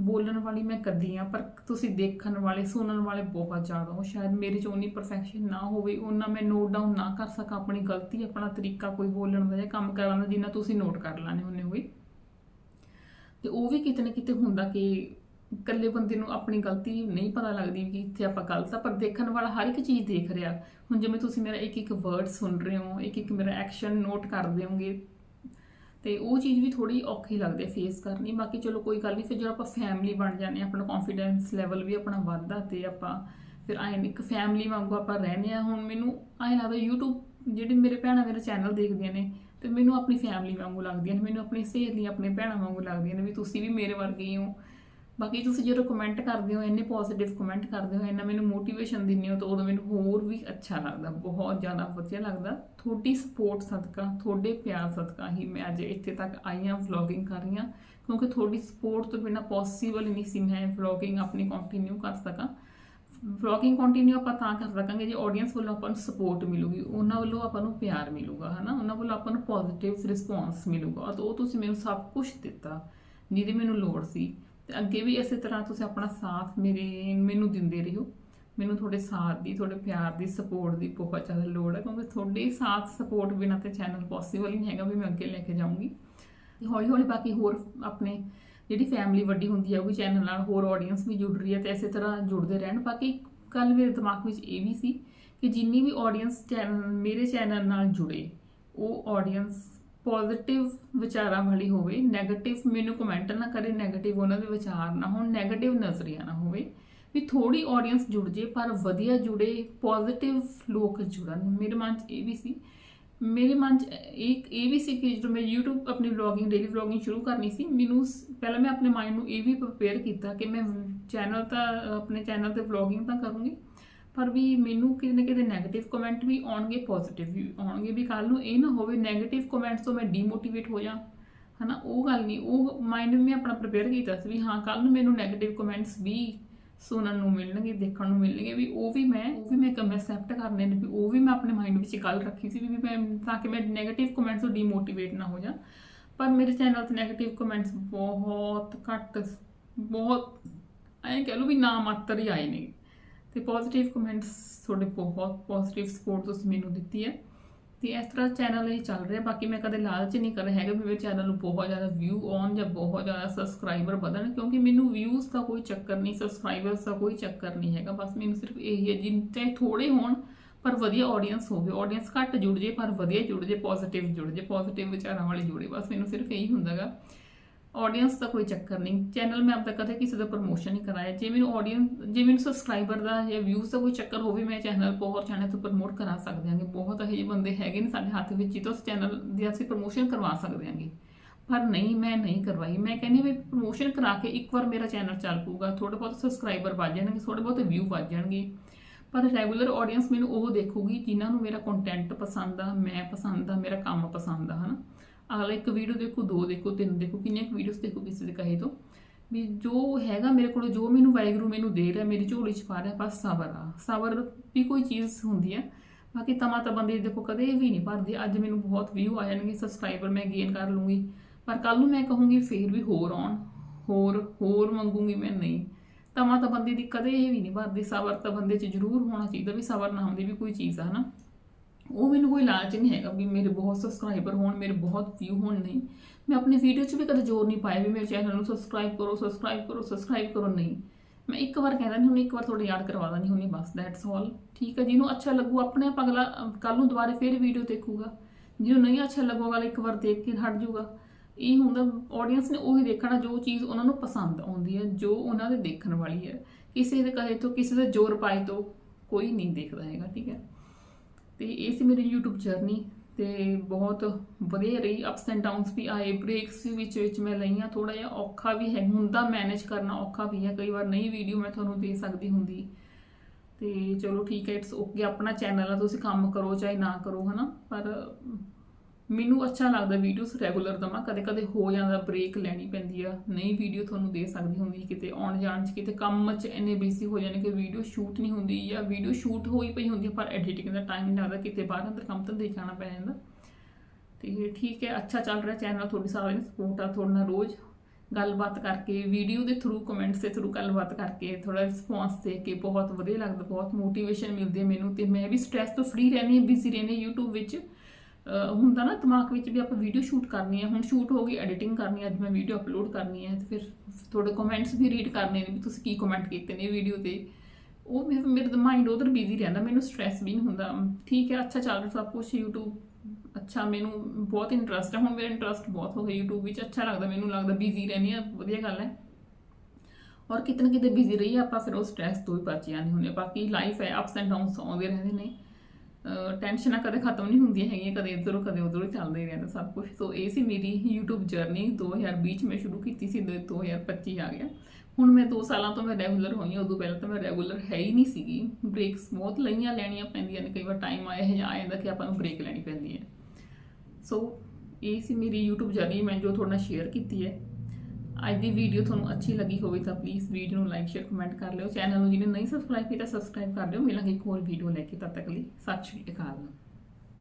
ਬੋਲਣ ਵਾਲੀ ਮੈਂ ਕਰਦੀ ਆ ਪਰ ਤੁਸੀਂ ਦੇਖਣ ਵਾਲੇ, ਸੁਣਨ ਵਾਲੇ ਬਹੁਤ ਜ਼ਿਆਦਾ ਹੋ। ਸ਼ਾਇਦ ਮੇਰੇ ਚ ਉਨੀ ਪਰਫੈਕਸ਼ਨ ਨਾ ਹੋਵੇ ਉਹਨਾਂ ਮੈਂ ਨੋਟ ਡਾਊਨ ਨਾ ਕਰ ਸਕਾਂ ਆਪਣੀ ਗਲਤੀ, ਆਪਣਾ ਤਰੀਕਾ ਕੋਈ ਬੋਲਣ ਦਾ ਜਾਂ ਕੰਮ ਕਰਨ ਦਾ, ਜਿੰਨਾ ਤੁਸੀਂ ਨੋਟ ਕਰ ਲੈਣੇ ਹੁੰਨੇ ਹੋਗੇ। ਤੇ ਉਹ ਵੀ ਕਿਤੇ ਨਾ ਕਿਤੇ ਹੁੰਦਾ ਕਿ ਇਕੱਲੇ ਬੰਦੇ ਨੂੰ ਆਪਣੀ ਗਲਤੀ ਨਹੀਂ ਪਤਾ ਲੱਗਦੀ ਕਿ ਇੱਥੇ ਆਪਾਂ ਗਲਤ ਆ, ਪਰ ਦੇਖਣ ਵਾਲਾ ਹਰ ਇੱਕ ਚੀਜ਼ ਦੇਖ ਰਿਹਾ। ਹੁਣ ਜਿਵੇਂ ਤੁਸੀਂ ਮੇਰਾ ਇੱਕ ਇੱਕ ਵਰਡ ਸੁਣ ਰਹੇ ਹੋ, ਇੱਕ ਇੱਕ ਮੇਰਾ ਐਕਸ਼ਨ ਨੋਟ ਕਰਦੇ ਹੋਗੇ, ਤੇ ਉਹ ਚੀਜ਼ ਵੀ ਥੋੜੀ ਔਖੀ ਲੱਗਦੀ ਫੇਸ ਕਰਨੀ। ਬਾਕੀ ਚਲੋ ਕੋਈ ਗੱਲ ਨਹੀਂ, ਫਿਰ ਜਦੋਂ ਆਪਾਂ ਫੈਮਿਲੀ ਬਣ ਜਾਂਦੇ ਹਾਂ, ਆਪਣਾ ਕੌਨਫੀਡੈਂਸ ਲੈਵਲ ਵੀ ਆਪਣਾ ਵੱਧਦਾ ਤੇ ਆਪਾਂ ਫਿਰ ਆਏ ਇੱਕ ਫੈਮਿਲੀ ਵਾਂਗੂ ਆਪਾਂ ਰਹਿੰਦੇ ਆ ਹੁਣ ਮੈਨੂੰ ਆਏ ਲੱਗਦਾ YouTube ਜਿਹੜੇ ਮੇਰੇ ਭੈਣਾਂ ਮੇਰਾ ਚੈਨਲ ਦੇਖਦੀਆਂ ਨੇ, ਤੇ ਮੈਨੂੰ ਆਪਣੀ ਫੈਮਿਲੀ ਵਾਂਗੂ ਲੱਗਦੀਆਂ ਨੇ, ਮੈਨੂੰ ਆਪਣੀ ਸਹੇਲੀਆਂ, ਆਪਣੇ ਭੈਣਾਂ ਵਾਂਗੂ ਲੱਗਦੀਆਂ ਨੇ ਵੀ ਤੁਸੀਂ ਵੀ ਮੇਰੇ ਵਰਗੇ ਹੀ ਹੋ। ਬਾਕੀ ਤੁਸੀਂ ਜਦੋਂ ਕਮੈਂਟ ਕਰਦੇ ਹੋ, ਇੰਨੇ ਪੋਜ਼ਿਟਿਵ ਕਮੈਂਟ ਕਰਦੇ ਹੋ, ਇੰਨਾ ਮੈਨੂੰ ਮੋਟੀਵੇਸ਼ਨ ਦਿੰਦੇ ਹੋ, ਤਾਂ ਉਦੋਂ ਮੈਨੂੰ ਹੋਰ ਵੀ ਅੱਛਾ ਲੱਗਦਾ, ਬਹੁਤ ਜ਼ਿਆਦਾ ਵਧੀਆ ਲੱਗਦਾ। ਤੁਹਾਡੀ ਸਪੋਰਟ ਸਦਕਾ, ਤੁਹਾਡੇ ਪਿਆਰ ਸਦਕਾ ਹੀ ਮੈਂ ਅੱਜ ਇੱਥੇ ਤੱਕ ਆਈ ਹਾਂ ਵਲੌਗਿੰਗ ਕਰ ਰਹੀ ਹਾਂ, ਕਿਉਂਕਿ ਤੁਹਾਡੀ ਸਪੋਰਟ ਤੋਂ ਬਿਨਾ ਪੋਸੀਬਲ ਨਹੀਂ ਸੀ ਮੈਂ ਵਲੌਗਿੰਗ ਆਪਣੀ ਕੰਟੀਨਿਊ ਕਰ ਸਕਾਂ। ਵਲੌਗਿੰਗ ਕੰਟੀਨਿਊ ਆਪਾਂ ਤਾਂ ਕਰ ਸਕਾਂਗੇ ਜੇ ਆਡੀਅנס ਵੱਲੋਂ ਆਪਾਂ ਨੂੰ ਸਪੋਰਟ ਮਿਲੂਗੀ, ਉਹਨਾਂ ਵੱਲੋਂ ਆਪਾਂ ਨੂੰ ਪਿਆਰ ਮਿਲੂਗਾ, ਹਨਾ? ਉਹਨਾਂ ਵੱਲੋਂ ਆਪਾਂ ਨੂੰ ਪੋਜ਼ਿਟਿਵ ਰਿਸਪੌਂਸ ਮਿਲੂਗਾ, ਤੇ ਉਹ ਤੁਸੀਂ ਮੈਨੂੰ ਸਭ ਕੁਝ ਦਿੱਤਾ, ਜਿਹਦੀ ਮੈਨੂੰ ਲੋੜ ਸੀ। ਤੇ ਅੱਗੇ ਵੀ ਇਸੇ ਤਰ੍ਹਾਂ ਤੁਸੀਂ ਆਪਣਾ ਸਾਥ ਮੇਰੇ, ਮੈਨੂੰ ਦਿੰਦੇ ਰਹੋ। ਮੈਨੂੰ ਤੁਹਾਡੇ ਸਾਥ ਦੀ, ਤੁਹਾਡੇ ਪਿਆਰ ਦੀ ਸਪੋਰਟ ਦੀ ਬਹੁਤ ਜ਼ਿਆਦਾ ਲੋੜ ਹੈ, ਕਿਉਂਕਿ ਤੁਹਾਡੇ ਸਾਥ ਸਪੋਰਟ ਬਿਨਾਂ ਤੇ ਚੈਨਲ ਪੋਸੀਬਲ ਹੀ ਨਹੀਂ ਹੈਗਾ ਵੀ ਮੈਂ ਅੱਗੇ ਲੈ ਕੇ ਜਾਊਂਗੀ। ਤੇ ਹੌਲੀ ਹੌਲੀ ਬਾਕੀ ਹੋਰ ਆਪਣੇ ਜਿਹੜੀ ਫੈਮਿਲੀ ਵੱਡੀ ਹੁੰਦੀ ਹੈ ਉਹ ਵੀ ਚੈਨਲ ਨਾਲ ਹੋਰ ਆਡੀਅנס ਵੀ ਜੁੜ ਰਹੀ ਹੈ ਤੇ ਇਸੇ ਤਰ੍ਹਾਂ ਜੁੜਦੇ ਰਹਿਣ। ਬਾਕੀ ਕੱਲ ਮੇਰੇ ਦਿਮਾਗ ਵਿੱਚ ਇਹ ਵੀ ਸੀ ਕਿ ਜਿੰਨੀ ਵੀ ਆਡੀਅנס ਮੇਰੇ ਚੈਨਲ ਨਾਲ ਜੁੜੇ, ਉਹ ਆਡੀਅנס ਪੋਜ਼ਿਟਿਵ ਵਿਚਾਰਾਂ ਵਾਲੀ ਹੋਵੇ 네ਗੇਟਿਵ ਮੈਨੂੰ ਕਮੈਂਟ ਨਾ ਕਰੇ 네ਗੇਟਿਵ ਉਹਨਾਂ ਦੇ ਵਿਚਾਰ ਨਾ ਹੋਣ 네ਗੇਟਿਵ ਨਜ਼ਰੀਆ ਨਾ ਹੋਵੇ, ਵੀ ਥੋੜੀ ਆਡੀਅנס ਜੁੜ ਜੇ, ਪਰ ਵਧੀਆ ਜੁੜੇ ਪੋਜ਼ਿਟਿਵ ਲੋਕ ਜੁੜਨ। ਮੇਰੇ ਮਨ 'ਚ ਇਹ ਵੀ ਸੀ, ਮੇਰੇ ਮਨ 'ਚ ਇੱਕ ਇਹ ਵੀ ਸੀ ਕਿ ਜਦੋਂ ਮੈਂ YouTube ਆਪਣੀ ਵਲੌਗਿੰਗ ਡੇਲੀ ਵਲੌਗਿੰਗ ਸ਼ੁਰੂ ਕਰਨੀ ਸੀ, ਮੈਨੂੰ ਪਹਿਲਾਂ ਮੈਂ ਆਪਣੇ ਮਾਈਂਡ ਨੂੰ ਇਹ ਵੀ ਪ੍ਰਪੇਅਰ ਕੀਤਾ ਕਿ ਮੈਂ ਚੈਨਲ ਤਾਂ, ਆਪਣੇ ਚੈਨਲ ਤੇ ਵਲੌਗਿੰਗ ਤਾਂ ਕਰੂੰਗੀ ਪਰ ਵੀ ਮੈਨੂੰ ਕਿਤੇ ਨਾ ਕਿਤੇ 네ਗੇਟਿਵ ਕਮੈਂਟ ਵੀ ਆਉਣਗੇ ਪੋਜ਼ਿਟਿਵ ਵੀ ਆਉਣਗੇ ਵੀ ਕੱਲ ਨੂੰ ਇਹ ਨਾ ਹੋਵੇ 네ਗੇਟਿਵ ਕਮੈਂਟਸ ਤੋਂ ਮੈਂ ਡੀਮੋਟੀਵੇਟ ਹੋ ਜਾ, ਹਨਾ, ਉਹ ਗੱਲ ਨਹੀਂ, ਉਹ ਮਾਈਂਡ ਵਿੱਚ ਆਪਣਾ ਪ੍ਰਪੇਅਰ ਕੀਤਾ ਸੀ ਵੀ ਹਾਂ ਕੱਲ ਨੂੰ ਮੈਨੂੰ 네ਗੇਟਿਵ ਕਮੈਂਟਸ ਵੀ ਸੁਣਨ ਨੂੰ ਮਿਲਣਗੇ, ਦੇਖਣ ਨੂੰ ਮਿਲਣਗੇ, ਵੀ ਉਹ ਵੀ ਮੈਂ, ਉਹ ਵੀ ਮੈਂ ਕਨਸੈਪਟ ਕਰਨੇ ਨੇ, ਵੀ ਉਹ ਵੀ ਮੈਂ ਆਪਣੇ ਮਾਈਂਡ ਵਿੱਚ ਗੱਲ ਰੱਖੀ ਸੀ ਵੀ ਮੈਂ ਤਾਂ ਕਿ ਮੈਂ 네ਗੇਟਿਵ ਕਮੈਂਟਸ ਤੋਂ ਡੀਮੋਟੀਵੇਟ ਨਾ ਹੋ ਜਾ। ਪਰ ਮੇਰੇ ਚੈਨਲ ਤੇ 네ਗੇਟਿਵ ਕਮੈਂਟਸ ਬਹੁਤ ਘੱਟ, ਬਹੁਤ ਐਂ ਕਹਿ ਲਓ ਵੀ ਨਾ ਮਾਤਰ ਹੀ ਆਏ ਨੇ। ਤੇ ਪੋਜ਼ਿਟਿਵ ਕਮੈਂਟਸ ਤੁਹਾਡੇ ਬਹੁਤ ਪੋਜ਼ਿਟਿਵ ਸਪੋਰਟ ਤੁਸੀਂ ਮੈਨੂੰ ਦਿੱਤੀ ਹੈ। ਤੇ ਇਸ ਤਰ੍ਹਾਂ ਚੈਨਲ ਇਹ ਚੱਲ ਰਿਹਾ, ਬਾਕੀ ਮੈਂ ਕਦੇ ਲਾਲਚ ਨਹੀਂ ਕਰ ਰਿਹਾ ਹੈਗਾ ਵੀ ਮੇਰੇ ਚੈਨਲ ਨੂੰ ਬਹੁਤ ਜ਼ਿਆਦਾ ਵਿਊ ਆਉਣ ਜਾਂ ਬਹੁਤ ਜ਼ਿਆਦਾ ਸਬਸਕ੍ਰਾਈਬਰ ਵਧਣ, ਕਿਉਂਕਿ ਮੈਨੂੰ ਵਿਊਜ਼ ਦਾ ਕੋਈ ਚੱਕਰ ਨਹੀਂ ਸਬਸਕ੍ਰਾਈਬਰਸ ਦਾ ਕੋਈ ਚੱਕਰ ਨਹੀਂ ਹੈਗਾ। ਬਸ ਮੈਨੂੰ ਸਿਰਫ ਇਹੀ ਹੈ, ਜਿੰਨ ਚਾਹੇ ਥੋੜੇ ਹੋਣ, ਪਰ ਵਧੀਆ ਆਡੀਅנס ਹੋਵੇ। ਆਡੀਅנס ਘੱਟ ਜੁੜ ਜੇ, ਪਰ ਵਧੀਆ ਜੁੜ ਜੇ ਪੋਜ਼ਿਟਿਵ ਜੁੜ ਜੇ ਪੋਜ਼ਿਟਿਵ ਵਿਚਾਰਾਂ ਵਾਲੇ ਜੁੜੇ। ਬਸ ਮੈਨੂੰ ਸਿਰਫ ਇਹੀ ਹੁੰਦਾਗਾ ਆਡੀਅנס ਦਾ ਕੋਈ ਚੱਕਰ ਨਹੀਂ। ਚੈਨਲ ਮੈਂ ਅਬ ਕਦੇ ਕਿਸੇ ਦਾ ਪ੍ਰੋਮੋਸ਼ਨ ਨਹੀਂ ਕਰਾਇਆ। ਜੇ ਮੈਨੂੰ ਆਡੀਅנס ਜੇ ਮੈਨੂੰ ਸਬਸਕ੍ਰਾਈਬਰ ਦਾ ਜਾਂ ਵਿਊਜ਼ ਦਾ ਕੋਈ ਚੱਕਰ ਹੋਵੇ, ਮੈਂ ਚੈਨਲ ਬਹੁਤ ਚੈਨਲ ਤੋਂ ਪ੍ਰਮੋਟ ਕਰਾ ਸਕਦੇ ਹਾਂਗੇ। ਬਹੁਤ ਅਜੇ ਬੰਦੇ ਹੈਗੇ ਨੇ ਸਾਡੇ ਹੱਥ ਵਿੱਚ ਹੀ ਤਾਂ ਉਸ ਚੈਨਲ ਦੀ ਅਸੀਂ ਪ੍ਰੋਮੋਸ਼ਨ ਕਰਵਾ ਸਕਦੇ ਹਾਂਗੇ। ਪਰ ਨਹੀਂ, ਮੈਂ ਨਹੀਂ ਕਰਵਾਈ। ਮੈਂ ਕਹਿੰਦੀ ਵੀ ਪ੍ਰੋਮੋਸ਼ਨ ਕਰਾ ਕੇ ਇੱਕ ਵਾਰ ਮੇਰਾ ਚੈਨਲ ਚੱਲ ਪੂਗਾ ਥੋੜੇ ਬਹੁਤ ਸਬਸਕ੍ਰਾਈਬਰ ਵੱਧ ਜਾਣਗੇ ਥੋੜੇ ਬਹੁਤ ਵਿਊ ਵੱਜ ਜਾਣਗੇ। ਪਰ ਰੈਗੂਲਰ ਆਡੀਅנס ਮੈਨੂੰ ਉਹ ਦੇਖੂਗੀ, ਜਿਨ੍ਹਾਂ ਨੂੰ ਮੇਰਾ ਕੰਟੈਂਟ ਪਸੰਦ ਆ, ਮੈਂ ਪਸੰਦ ਆ, ਮੇਰਾ ਕੰਮ ਪਸੰਦ ਆ, ਹਨਾ। ਅਗਲਾ ਇੱਕ ਵੀਡੀਓ ਦੇਖੋ, ਦੋ ਦੇਖੋ, ਤਿੰਨ ਦੇਖੋ, ਕਿੰਨੀਆਂ ਵੀਡੀਓਜ਼ ਦੇਖੋ ਕਿਸੇ ਦੇ ਕਹੇ ਤੋਂ। ਵੀ ਜੋ ਹੈਗਾ ਮੇਰੇ ਕੋਲ, ਜੋ ਮੈਨੂੰ ਵਾਹਿਗੁਰੂ ਮੈਨੂੰ ਦੇ ਰਿਹਾ, ਮੇਰੀ ਝੋਲੀ ਚ ਪਾ ਰਿਹਾ, ਬਸ ਸਬਰ ਆ। ਸਬਰ ਵੀ ਕੋਈ ਚੀਜ਼ ਹੁੰਦੀ ਹੈ ਬਾਕੀ ਤਮਾ ਤਾਂ ਬੰਦੇ ਦੇਖੋ, ਕਦੇ ਵੀ ਨਹੀਂ ਭਰਦੇ। ਅੱਜ ਮੈਨੂੰ ਬਹੁਤ ਵਿਊ ਆ ਜਾਣਗੇ ਸਬਸਕ੍ਰਾਈਬਰ ਮੈਂ ਗੇਨ ਕਰ ਲੂੰਗੀ। ਪਰ ਕੱਲ ਨੂੰ ਮੈਂ ਕਹੂੰਗੀ, ਫੇਰ ਵੀ ਹੋਰ ਆਉਣ। ਹੋਰ ਹੋਰ ਮੰਗੂੰਗੀ ਮੈਂ ਨਹੀਂ। ਤਮਾ ਤਾਂ ਬੰਦੇ ਦੀ ਕਦੇ ਵੀ ਨਹੀਂ ਭਰਦੀ। ਸਬਰ ਤਾਂ ਬੰਦੇ 'ਚ ਜ਼ਰੂਰ ਹੋਣਾ ਚਾਹੀਦਾ ਵੀ ਸਬਰ ਨਾ ਹੁੰਦੀ ਵੀ ਕੋਈ ਚੀਜ਼ ਆ, ਹਨਾ? ਉਹ ਮੈਨੂੰ ਕੋਈ ਲਾਲਚ ਨਹੀਂ ਹੈਗਾ ਵੀ ਮੇਰੇ ਬਹੁਤ ਸਬਸਕ੍ਰਾਈਬਰ ਹੋਣ, ਮੇਰੇ ਬਹੁਤ ਵਿਊ ਹੋਣ ਨਹੀਂ। ਮੈਂ ਆਪਣੀ ਵੀਡੀਓ 'ਚ ਵੀ ਕਦੇ ਜ਼ੋਰ ਨਹੀਂ ਪਾਇਆ ਵੀ ਮੇਰੇ ਚੈਨਲ ਨੂੰ ਸਬਸਕ੍ਰਾਈਬ ਕਰੋ ਸਬਸਕ੍ਰਾਈਬ ਕਰੋ ਸਬਸਕ੍ਰਾਈਬ ਕਰੋ, ਨਹੀਂ। ਮੈਂ ਇੱਕ ਵਾਰ ਕਹਿੰਦਾ ਨਹੀਂ ਹੁਣ ਇੱਕ ਵਾਰ ਤੁਹਾਡੇ ਯਾਦ ਕਰਵਾ ਦਾਂ ਨਹੀਂ ਹੁੰਨੀ ਬਸ ਦੈਟਸ ਆਲ ਠੀਕ ਹੈ ਜਿਹਨੂੰ ਅੱਛਾ ਲੱਗੂ, ਆਪਣੇ ਆਪ ਅਗਲਾ ਕੱਲ ਨੂੰ ਦੁਬਾਰਾ ਫੇਰ ਵੀਡੀਓ ਦੇਖੂਗਾ। ਜਿਹਨੂੰ ਨਹੀਂ ਅੱਛਾ ਲੱਗੂਗਾ ਇੱਕ ਵਾਰ ਦੇਖ ਕੇ ਹਟ ਜਾਊਗਾ ਇਹ ਹੁੰਦਾ ਆਡੀਅנס ਨੇ ਉਹੀ ਦੇਖਣਾ, ਜੋ ਚੀਜ਼ ਉਹਨਾਂ ਨੂੰ ਪਸੰਦ ਆਉਂਦੀ ਹੈ, ਜੋ ਉਹਨਾਂ ਦੇ ਦੇਖਣ ਵਾਲੀ ਹੈ। ਕਿਸੇ ਦੇ ਕਹੇ ਤੋਂ, ਕਿਸੇ ਦੇ ਜ਼ੋਰ ਪਾਏ ਤੋਂ ਕੋਈ ਨਹੀਂ ਦੇਖਦਾ ਹੈਗਾ, ਠੀਕ ਹੈ। ਤੇ ਇਹ ਸੀ ਮੇਰੀ YouTube ਜਰਨੀ ਤੇ ਬਹੁਤ ਵਧੀਆ ਰਹੀ। ਅਪਸ ਐਂਡ ਡਾਊਨਸ ਵੀ ਆਏ ਬ੍ਰੇਕਸ ਵਿੱਚ ਵਿੱਚ ਮੈਂ ਲਈਆਂ। ਥੋੜਾ ਜਿਹਾ ਔਖਾ ਵੀ ਹੈ ਹੁੰਦਾ ਮੈਨੇਜ ਕਰਨਾ ਔਖਾ ਵੀ ਹੈ। ਕਈ ਵਾਰ ਨਹੀਂ ਵੀਡੀਓ ਮੈਂ ਤੁਹਾਨੂੰ ਦੇ ਸਕਦੀ ਹੁੰਦੀ। ਤੇ ਚਲੋ ਠੀਕ ਹੈ ਇਟਸ ਓਕੇ ਆਪਣਾ ਚੈਨਲ ਆ, ਤੁਸੀਂ ਕੰਮ ਕਰੋ ਚਾਹੇ ਨਾ ਕਰੋ, ਹਨਾ? ਪਰ ਮੈਨੂੰ ਅੱਛਾ ਲੱਗਦਾ ਵੀਡੀਓਸ ਰੈਗੂਲਰ ਦਵਾਂ ਕਦੇ ਕਦੇ ਹੋ ਜਾਂਦਾ ਬ੍ਰੇਕ ਲੈਣੀ ਪੈਂਦੀ ਆ। ਨਹੀਂ ਵੀਡੀਓ ਤੁਹਾਨੂੰ ਦੇ ਸਕਦੀ ਹੁੰਦੀ ਕਿਤੇ, ਆਉਣ ਜਾਣ 'ਚ ਕਿਤੇ, ਕੰਮ 'ਚ ਇੰਨੇ ਬਿਜ਼ੀ ਹੋ ਜਾਣੇ ਕਿ ਵੀਡੀਓ ਸ਼ੂਟ ਨਹੀਂ ਹੁੰਦੀ ਜਾਂ ਵੀਡੀਓ ਸ਼ੂਟ ਹੋਈ ਪਈ ਹੁੰਦੀ ਪਰ ਐਡੀਟਿੰਗ ਦਾ ਟਾਈਮ ਨਹੀਂ ਲੱਗਦਾ, ਕਿਤੇ ਬਾਹਰ ਅੰਦਰ ਕੰਮ ਧੰਦੇ ਜਾਣਾ ਪੈ ਜਾਂਦਾ। ਤੇ ਠੀਕ ਹੈ, ਅੱਛਾ ਚੱਲ ਰਿਹਾ ਚੈਨਲ ਤੁਹਾਡੀ ਸਾਰਿਆਂ ਦੀ ਸਪੋਰਟ ਆ, ਤੁਹਾਡੇ ਨਾਲ ਰੋਜ਼ ਗੱਲਬਾਤ ਕਰਕੇ ਵੀਡੀਓ ਦੇ ਥਰੂ ਕਮੈਂਟਸ ਦੇ ਥਰੂ ਗੱਲਬਾਤ ਕਰਕੇ ਥੋੜਾ ਰਿਸਪੌਂਸ ਦੇ ਕੇ ਬਹੁਤ ਵਧੀਆ ਲੱਗਦਾ, ਬਹੁਤ ਮੋਟੀਵੇਸ਼ਨ ਮਿਲਦੀ ਹੈ ਮੈਨੂੰ ਤੇ ਮੈਂ ਵੀ ਸਟ੍ਰੈਸ ਤੋਂ ਫ੍ਰੀ ਰਹਿੰਦੀ ਹਾਂ ਬਿਜ਼ੀ ਰਹਿੰਦੀ ਹਾਂ YouTube ਵਿੱਚ। ਹੁੰਦਾ ਨਾ ਦਿਮਾਗ ਵਿੱਚ ਵੀ ਆਪਾਂ ਵੀਡੀਓ ਸ਼ੂਟ ਕਰਨੀ ਹੈ, ਹੁਣ ਸ਼ੂਟ ਹੋ ਗਈ ਐਡੀਟਿੰਗ ਕਰਨੀ ਹੈ, ਅੱਜ ਮੈਂ ਵੀਡੀਓ ਅਪਲੋਡ ਕਰਨੀ ਹੈ, ਤੇ ਫਿਰ ਤੁਹਾਡੇ ਕਮੈਂਟਸ ਵੀ ਰੀਡ ਕਰਨੇ ਨੇ ਵੀ ਤੁਸੀਂ ਕੀ ਕਮੈਂਟ ਕੀਤੇ ਨੇ ਵੀਡੀਓ ਤੇ। ਉਹ ਮੇਰੇ, ਮੇਰਾ ਮਾਈਂਡ ਉਧਰ ਬਿਜ਼ੀ ਰਹਿੰਦਾ, ਮੈਨੂੰ ਸਟ੍ਰੈਸ ਵੀ ਨਹੀਂ ਹੁੰਦਾ। ਠੀਕ ਹੈ, ਅੱਛਾ ਚੱਲ ਰਿਹਾ ਸਭ ਕੁਝ YouTube ਅੱਛਾ, ਮੈਨੂੰ ਬਹੁਤ ਇੰਟਰਸਟ ਹੈ, ਹੁਣ ਮੇਰਾ ਇੰਟਰਸਟ ਬਹੁਤ ਹੋ ਗਿਆ YouTube ਵਿੱਚ, ਅੱਛਾ ਲੱਗਦਾ, ਮੈਨੂੰ ਲੱਗਦਾ ਬਿਜ਼ੀ ਰਹਿੰਦੀ ਆ ਵਧੀਆ ਗੱਲ ਹੈ। ਔਰ ਕਿਤੇ ਨਾ ਕਿਤੇ ਬਿਜ਼ੀ ਰਹੀ ਆਪਾਂ, ਫਿਰ ਉਹ ਸਟ੍ਰੈਸ ਤੋਂ ਵੀ ਬਚ ਜਾਂਦੇ ਹੁੰਦੇ ਹਾਂ। ਬਾਕੀ ਲਾਈਫ ਹੈ ਅਪਸ ਐਂਡ ਡਾਊਨਸ ਆਉਂਦੇ ਰਹਿੰਦੇ ਨੇ। ਟੈਨਸ਼ਨਾਂ ਕਦੇ ਖਤਮ ਨਹੀਂ ਹੁੰਦੀਆਂ ਹੈਗੀਆਂ, ਕਦੇ ਇੱਧਰੋਂ, ਕਦੇ ਉੱਧਰੋਂ ਚੱਲਦੇ ਹੀ ਰਹਿੰਦਾ ਸਭ ਕੁਝ ਸੋ ਇਹ ਸੀ ਮੇਰੀ YouTube ਜਰਨੀ 2020 ਚ ਮੈਂ ਸ਼ੁਰੂ ਕੀਤੀ ਸੀ ਤੇ 2025 ਆ ਗਿਆ। ਹੁਣ ਮੈਂ 2 ਸਾਲਾਂ ਤੋਂ ਮੈਂ ਰੈਗੂਲਰ ਹੋਈ ਹਾਂ, ਉਦੋਂ ਪਹਿਲਾਂ ਤਾਂ ਮੈਂ ਰੈਗੂਲਰ ਹੈ ਹੀ ਨਹੀਂ ਸੀਗੀ। ਬ੍ਰੇਕਸ ਬਹੁਤ ਲਈਆਂ, ਲੈਣੀਆਂ ਪੈਂਦੀਆਂ ਨੇ, ਕਈ ਵਾਰ ਟਾਈਮ ਆਇਆ ਹੈ ਜਾਂ ਆ ਜਾਂਦਾ ਕਿ ਆਪਾਂ ਨੂੰ ਬ੍ਰੇਕ ਲੈਣੀ ਪੈਂਦੀ ਹੈ। ਸੋ ਇਹ ਸੀ ਮੇਰੀ YouTube ਜਰਨੀ ਮੈਂ ਜੋ ਤੁਹਾਡੇ ਨਾਲ ਸ਼ੇਅਰ ਕੀਤੀ ਹੈ। ਅੱਜ ਦੀ ਵੀਡੀਓ ਤੁਹਾਨੂੰ ਅੱਛੀ ਲੱਗੀ ਹੋਵੇ ਤਾਂ ਪਲੀਜ਼ ਵੀਡੀਓ ਨੂੰ ਲਾਈਕ ਸ਼ੇਅਰ ਕਮੈਂਟ ਕਰ ਲਿਓ। ਚੈਨਲ ਨੂੰ ਜਿਹਨੇ ਨਹੀਂ ਸਬਸਕ੍ਰਾਈਬ ਕੀਤਾ ਸਬਸਕ੍ਰਾਈਬ ਕਰ ਲਿਓ। ਮਿਲਾਂਗੇ ਇੱਕ ਹੋਰ ਵੀਡੀਓ ਲੈ ਕੇ ਤਦ ਤੱਕ ਲਈ। ਸਤਿ ਸ਼੍ਰੀ ਅਕਾਲ।